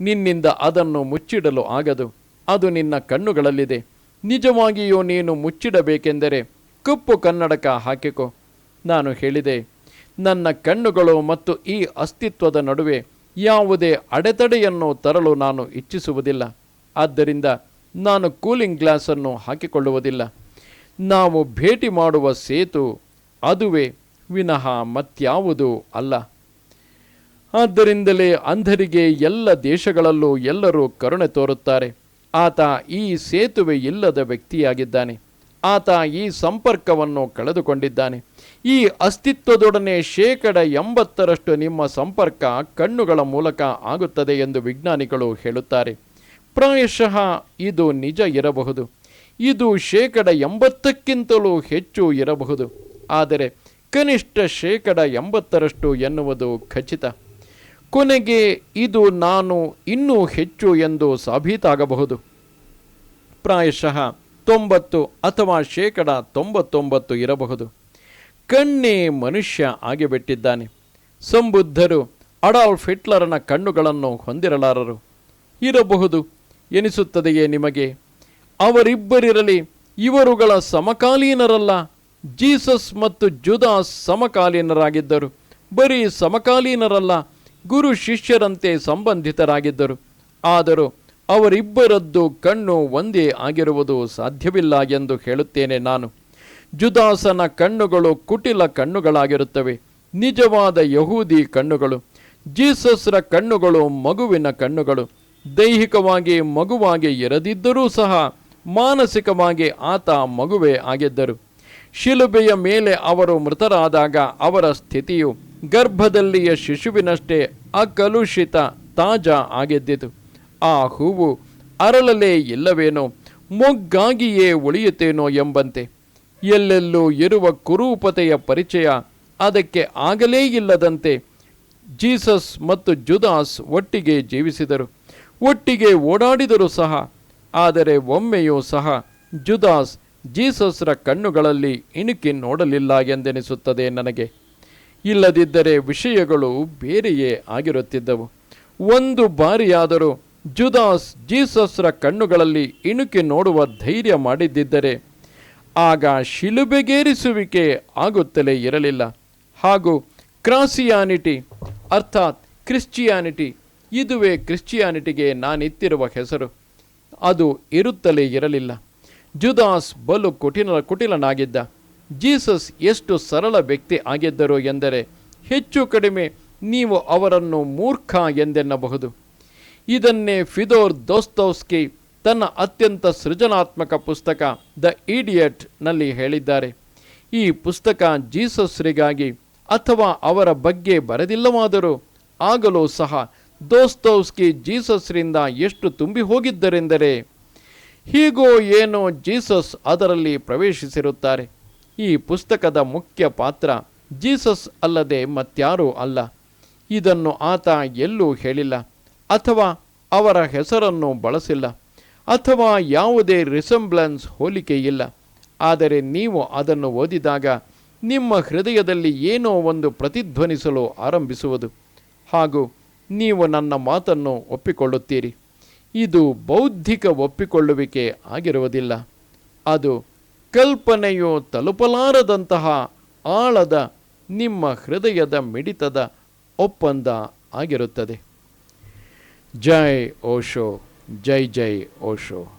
ನಿನ್ನಿಂದ ಅದನ್ನು ಮುಚ್ಚಿಡಲು ಆಗದು. ಅದು ನಿನ್ನ ಕಣ್ಣುಗಳಲ್ಲಿದೆ. ನಿಜವಾಗಿಯೂ ನೀನು ಮುಚ್ಚಿಡಬೇಕೆಂದರೆ ಕಪ್ಪು ಕನ್ನಡಕ ಹಾಕಿಕೊ. ನಾನು ಹೇಳಿದೆ, ನನ್ನ ಕಣ್ಣುಗಳು ಮತ್ತು ಈ ಅಸ್ತಿತ್ವದ ನಡುವೆ ಯಾವುದೇ ಅಡೆತಡೆಯನ್ನು ತರಲು ನಾನು ಇಚ್ಛಿಸುವುದಿಲ್ಲ. ಆದ್ದರಿಂದ ನಾನು ಕೂಲಿಂಗ್ ಗ್ಲಾಸನ್ನು ಹಾಕಿಕೊಳ್ಳುವುದಿಲ್ಲ. ನಾವು ಭೇಟಿ ಮಾಡುವ ಸೇತು ಅದುವೇ ವಿನಃ ಮತ್ಯಾವುದೂ ಅಲ್ಲ. ಆದ್ದರಿಂದಲೇ ಅಂಧರಿಗೆ ಎಲ್ಲ ದೇಶಗಳಲ್ಲೂ ಎಲ್ಲರೂ ಕರುಣೆ ತೋರುತ್ತಾರೆ. ಆತ ಈ ಸೇತುವೆ ಇಲ್ಲದ ವ್ಯಕ್ತಿಯಾಗಿದ್ದಾನೆ. ಆತ ಈ ಸಂಪರ್ಕವನ್ನು ಕಳೆದುಕೊಂಡಿದ್ದಾನೆ. ಈ ಅಸ್ತಿತ್ವದೊಡನೆ ಶೇಕಡ ಎಂಬತ್ತರಷ್ಟು ನಿಮ್ಮ ಸಂಪರ್ಕ ಕಣ್ಣುಗಳ ಮೂಲಕ ಆಗುತ್ತದೆ ಎಂದು ವಿಜ್ಞಾನಿಗಳು ಹೇಳುತ್ತಾರೆ. ಪ್ರಾಯಶಃ ಇದು ನಿಜ ಇರಬಹುದು. ಇದು ಶೇಕಡ ಎಂಬತ್ತಕ್ಕಿಂತಲೂ ಹೆಚ್ಚು ಇರಬಹುದು. ಆದರೆ ಕನಿಷ್ಠ ಶೇಕಡ ಎಂಬತ್ತರಷ್ಟು ಎನ್ನುವುದು ಖಚಿತ. ಕೊನೆಗೆ ಇದು ನಾನು ಇನ್ನೂ ಹೆಚ್ಚು ಎಂದು ಸಾಬೀತಾಗಬಹುದು. ಪ್ರಾಯಶಃ ತೊಂಬತ್ತು ಅಥವಾ ಶೇಕಡ ತೊಂಬತ್ತೊಂಬತ್ತು ಇರಬಹುದು. ಕಣ್ಣೇ ಮನುಷ್ಯ ಆಗಿಬಿಟ್ಟಿದ್ದಾನೆ. ಸಂಬುದ್ಧರು ಅಡಾಲ್ಫ್ ಹಿಟ್ಲರನ ಕಣ್ಣುಗಳನ್ನು ಹೊಂದಿರಲಾರರು. ಇರಬಹುದು ಎನಿಸುತ್ತದೆಯೇ ನಿಮಗೆ? ಅವರಿಬ್ಬರಿರಲಿ ಇವರುಗಳ ಸಮಕಾಲೀನರಲ್ಲ. ಜೀಸಸ್ ಮತ್ತು ಜುದಾಸ್ ಸಮಕಾಲೀನರಾಗಿದ್ದರು. ಬರೀ ಸಮಕಾಲೀನರಲ್ಲ, ಗುರು ಶಿಷ್ಯರಂತೆ ಸಂಬಂಧಿತರಾಗಿದ್ದರು. ಆದರೂ ಅವರಿಬ್ಬರದ್ದು ಕಣ್ಣು ಒಂದೇ ಆಗಿರುವುದು ಸಾಧ್ಯವಿಲ್ಲ ಎಂದು ಹೇಳುತ್ತೇನೆ ನಾನು. ಜುದಾಸನ ಕಣ್ಣುಗಳು ಕುಟಿಲ ಕಣ್ಣುಗಳಾಗಿರುತ್ತವೆ. ನಿಜವಾದ ಯಹೂದಿ ಕಣ್ಣುಗಳು, ಜೀಸಸ್ರ ಕಣ್ಣುಗಳು ಮಗುವಿನ ಕಣ್ಣುಗಳು. ದೈಹಿಕವಾಗಿ ಮಗುವಾಗಿ ಇರದಿದ್ದರೂ ಸಹ ಮಾನಸಿಕವಾಗಿ ಆತ ಮಗುವೇ ಆಗಿದ್ದರು. ಶಿಲುಬೆಯ ಮೇಲೆ ಅವರು ಮೃತರಾದಾಗ ಅವರ ಸ್ಥಿತಿಯು ಗರ್ಭದಲ್ಲಿಯ ಶಿಶುವಿನಷ್ಟೇ ಅಕಲುಷಿತ ತಾಜಾ ಆಗಿದ್ದಿತು. ಆ ಹೂವು ಅರಳಲೇ ಇಲ್ಲವೇನೋ, ಮೊಗ್ಗಾಗಿಯೇ ಉಳಿಯುತ್ತೇನೋ ಎಂಬಂತೆ. ಎಲ್ಲೆಲ್ಲೂ ಇರುವ ಕುರೂಪತೆಯ ಪರಿಚಯ ಅದಕ್ಕೆ ಆಗಲೇ ಇಲ್ಲದಂತೆ ಜೀಸಸ್ ಮತ್ತು ಜುದಾಸ್ ಒಟ್ಟಿಗೆ ಜೀವಿಸಿದರು. ಒಟ್ಟಿಗೆ ಓಡಾಡಿದರೂ ಸಹ, ಆದರೆ ಒಮ್ಮೆಯೂ ಸಹ ಜುದಾಸ್ ಜೀಸಸ್ರ ಕಣ್ಣುಗಳಲ್ಲಿ ಇಣುಕಿ ನೋಡಲಿಲ್ಲ ಎಂದೆನಿಸುತ್ತದೆ ನನಗೆ. ಇಲ್ಲದಿದ್ದರೆ ವಿಷಯಗಳು ಬೇರೆಯೇ ಆಗಿರುತ್ತಿದ್ದವು. ಒಂದು ಬಾರಿಯಾದರೂ ಜುದಾಸ್ ಜೀಸಸ್ರ ಕಣ್ಣುಗಳಲ್ಲಿ ಇಣುಕಿ ನೋಡುವ ಧೈರ್ಯ ಮಾಡಿದ್ದಿದ್ದರೆ ಆಗ ಶಿಲುಬೆಗೇರಿಸುವಿಕೆ ಆಗುತ್ತಲೇ ಇರಲಿಲ್ಲ. ಹಾಗೂ ಕ್ರಾಸಿಯಾನಿಟಿ ಅರ್ಥಾತ್ ಕ್ರಿಶ್ಚಿಯಾನಿಟಿ ಇದುವೇ ಕ್ರಿಶ್ಚಿಯಾನಿಟಿಗೆ ನಾನಿತ್ತಿರುವ ಹೆಸರು. ಅದು ಇರುತ್ತಲೇ ಇರಲಿಲ್ಲ. ಜುದಾಸ್ ಬಲು ಕುಟಿಲ ಕುಟಿಲನಾಗಿದ್ದ. ಜೀಸಸ್ ಎಷ್ಟು ಸರಳ ವ್ಯಕ್ತಿ ಆಗಿದ್ದರು ಎಂದರೆ, ಹೆಚ್ಚು ಕಡಿಮೆ ನೀವು ಅವರನ್ನು ಮೂರ್ಖ ಎಂದೆನ್ನಬಹುದು. ಇದನ್ನೇ ಫಿದೋರ್ ದೋಸ್ತೋಸ್ಕಿ ತನ್ನ ಅತ್ಯಂತ ಸೃಜನಾತ್ಮಕ ಪುಸ್ತಕ ದ ಈಡಿಯಟ್ನಲ್ಲಿ ಹೇಳಿದ್ದಾರೆ. ಈ ಪುಸ್ತಕ ಜೀಸಸ್ರಿಗಾಗಿ ಅಥವಾ ಅವರ ಬಗ್ಗೆ ಬರೆದಿಲ್ಲವಾದರೂ ಆಗಲೂ ಸಹ ದೋಸ್ತೋಸ್ಕಿ ಜೀಸಸ್ರಿಂದ ಎಷ್ಟು ತುಂಬಿ ಹೋಗಿದ್ದರೆಂದರೆ ಹೀಗೋ ಏನೋ ಜೀಸಸ್ ಅದರಲ್ಲಿ ಪ್ರವೇಶಿಸಿರುತ್ತಾರೆ. ಈ ಪುಸ್ತಕದ ಮುಖ್ಯ ಪಾತ್ರ ಜೀಸಸ್ ಅಲ್ಲದೆ ಮತ್ಯಾರೂ ಅಲ್ಲ. ಇದನ್ನು ಆತ ಎಲ್ಲೂ ಹೇಳಿಲ್ಲ, ಅಥವಾ ಅವರ ಹೆಸರನ್ನು ಬಳಸಿಲ್ಲ, ಅಥವಾ ಯಾವುದೇ ರಿಸೆಂಬ್ಲೆನ್ಸ್ ಹೋಲಿಕೆಯಿಲ್ಲ ಆದರೆ ನೀವು ಅದನ್ನು ಓದಿದಾಗ ನಿಮ್ಮ ಹೃದಯದಲ್ಲಿ ಏನೋ ಒಂದು ಪ್ರತಿಧ್ವನಿಸಲು ಆರಂಭಿಸುವುದು. ಹಾಗೂ ನೀವು ನನ್ನ ಮಾತನ್ನು ಒಪ್ಪಿಕೊಳ್ಳುತ್ತೀರಿ. ಇದು ಬೌದ್ಧಿಕ ಒಪ್ಪಿಕೊಳ್ಳುವಿಕೆ ಆಗಿರುವುದಿಲ್ಲ. ಅದು ಕಲ್ಪನೆಯು ತಲುಪಲಾರದಂತಹ ಆಳದ, ನಿಮ್ಮ ಹೃದಯದ ಮಿಡಿತದ ಒಪ್ಪಂದ ಆಗಿರುತ್ತದೆ. ಜೈ ಓಶೋ, ಜೈ ಜೈ ಓಶೋ.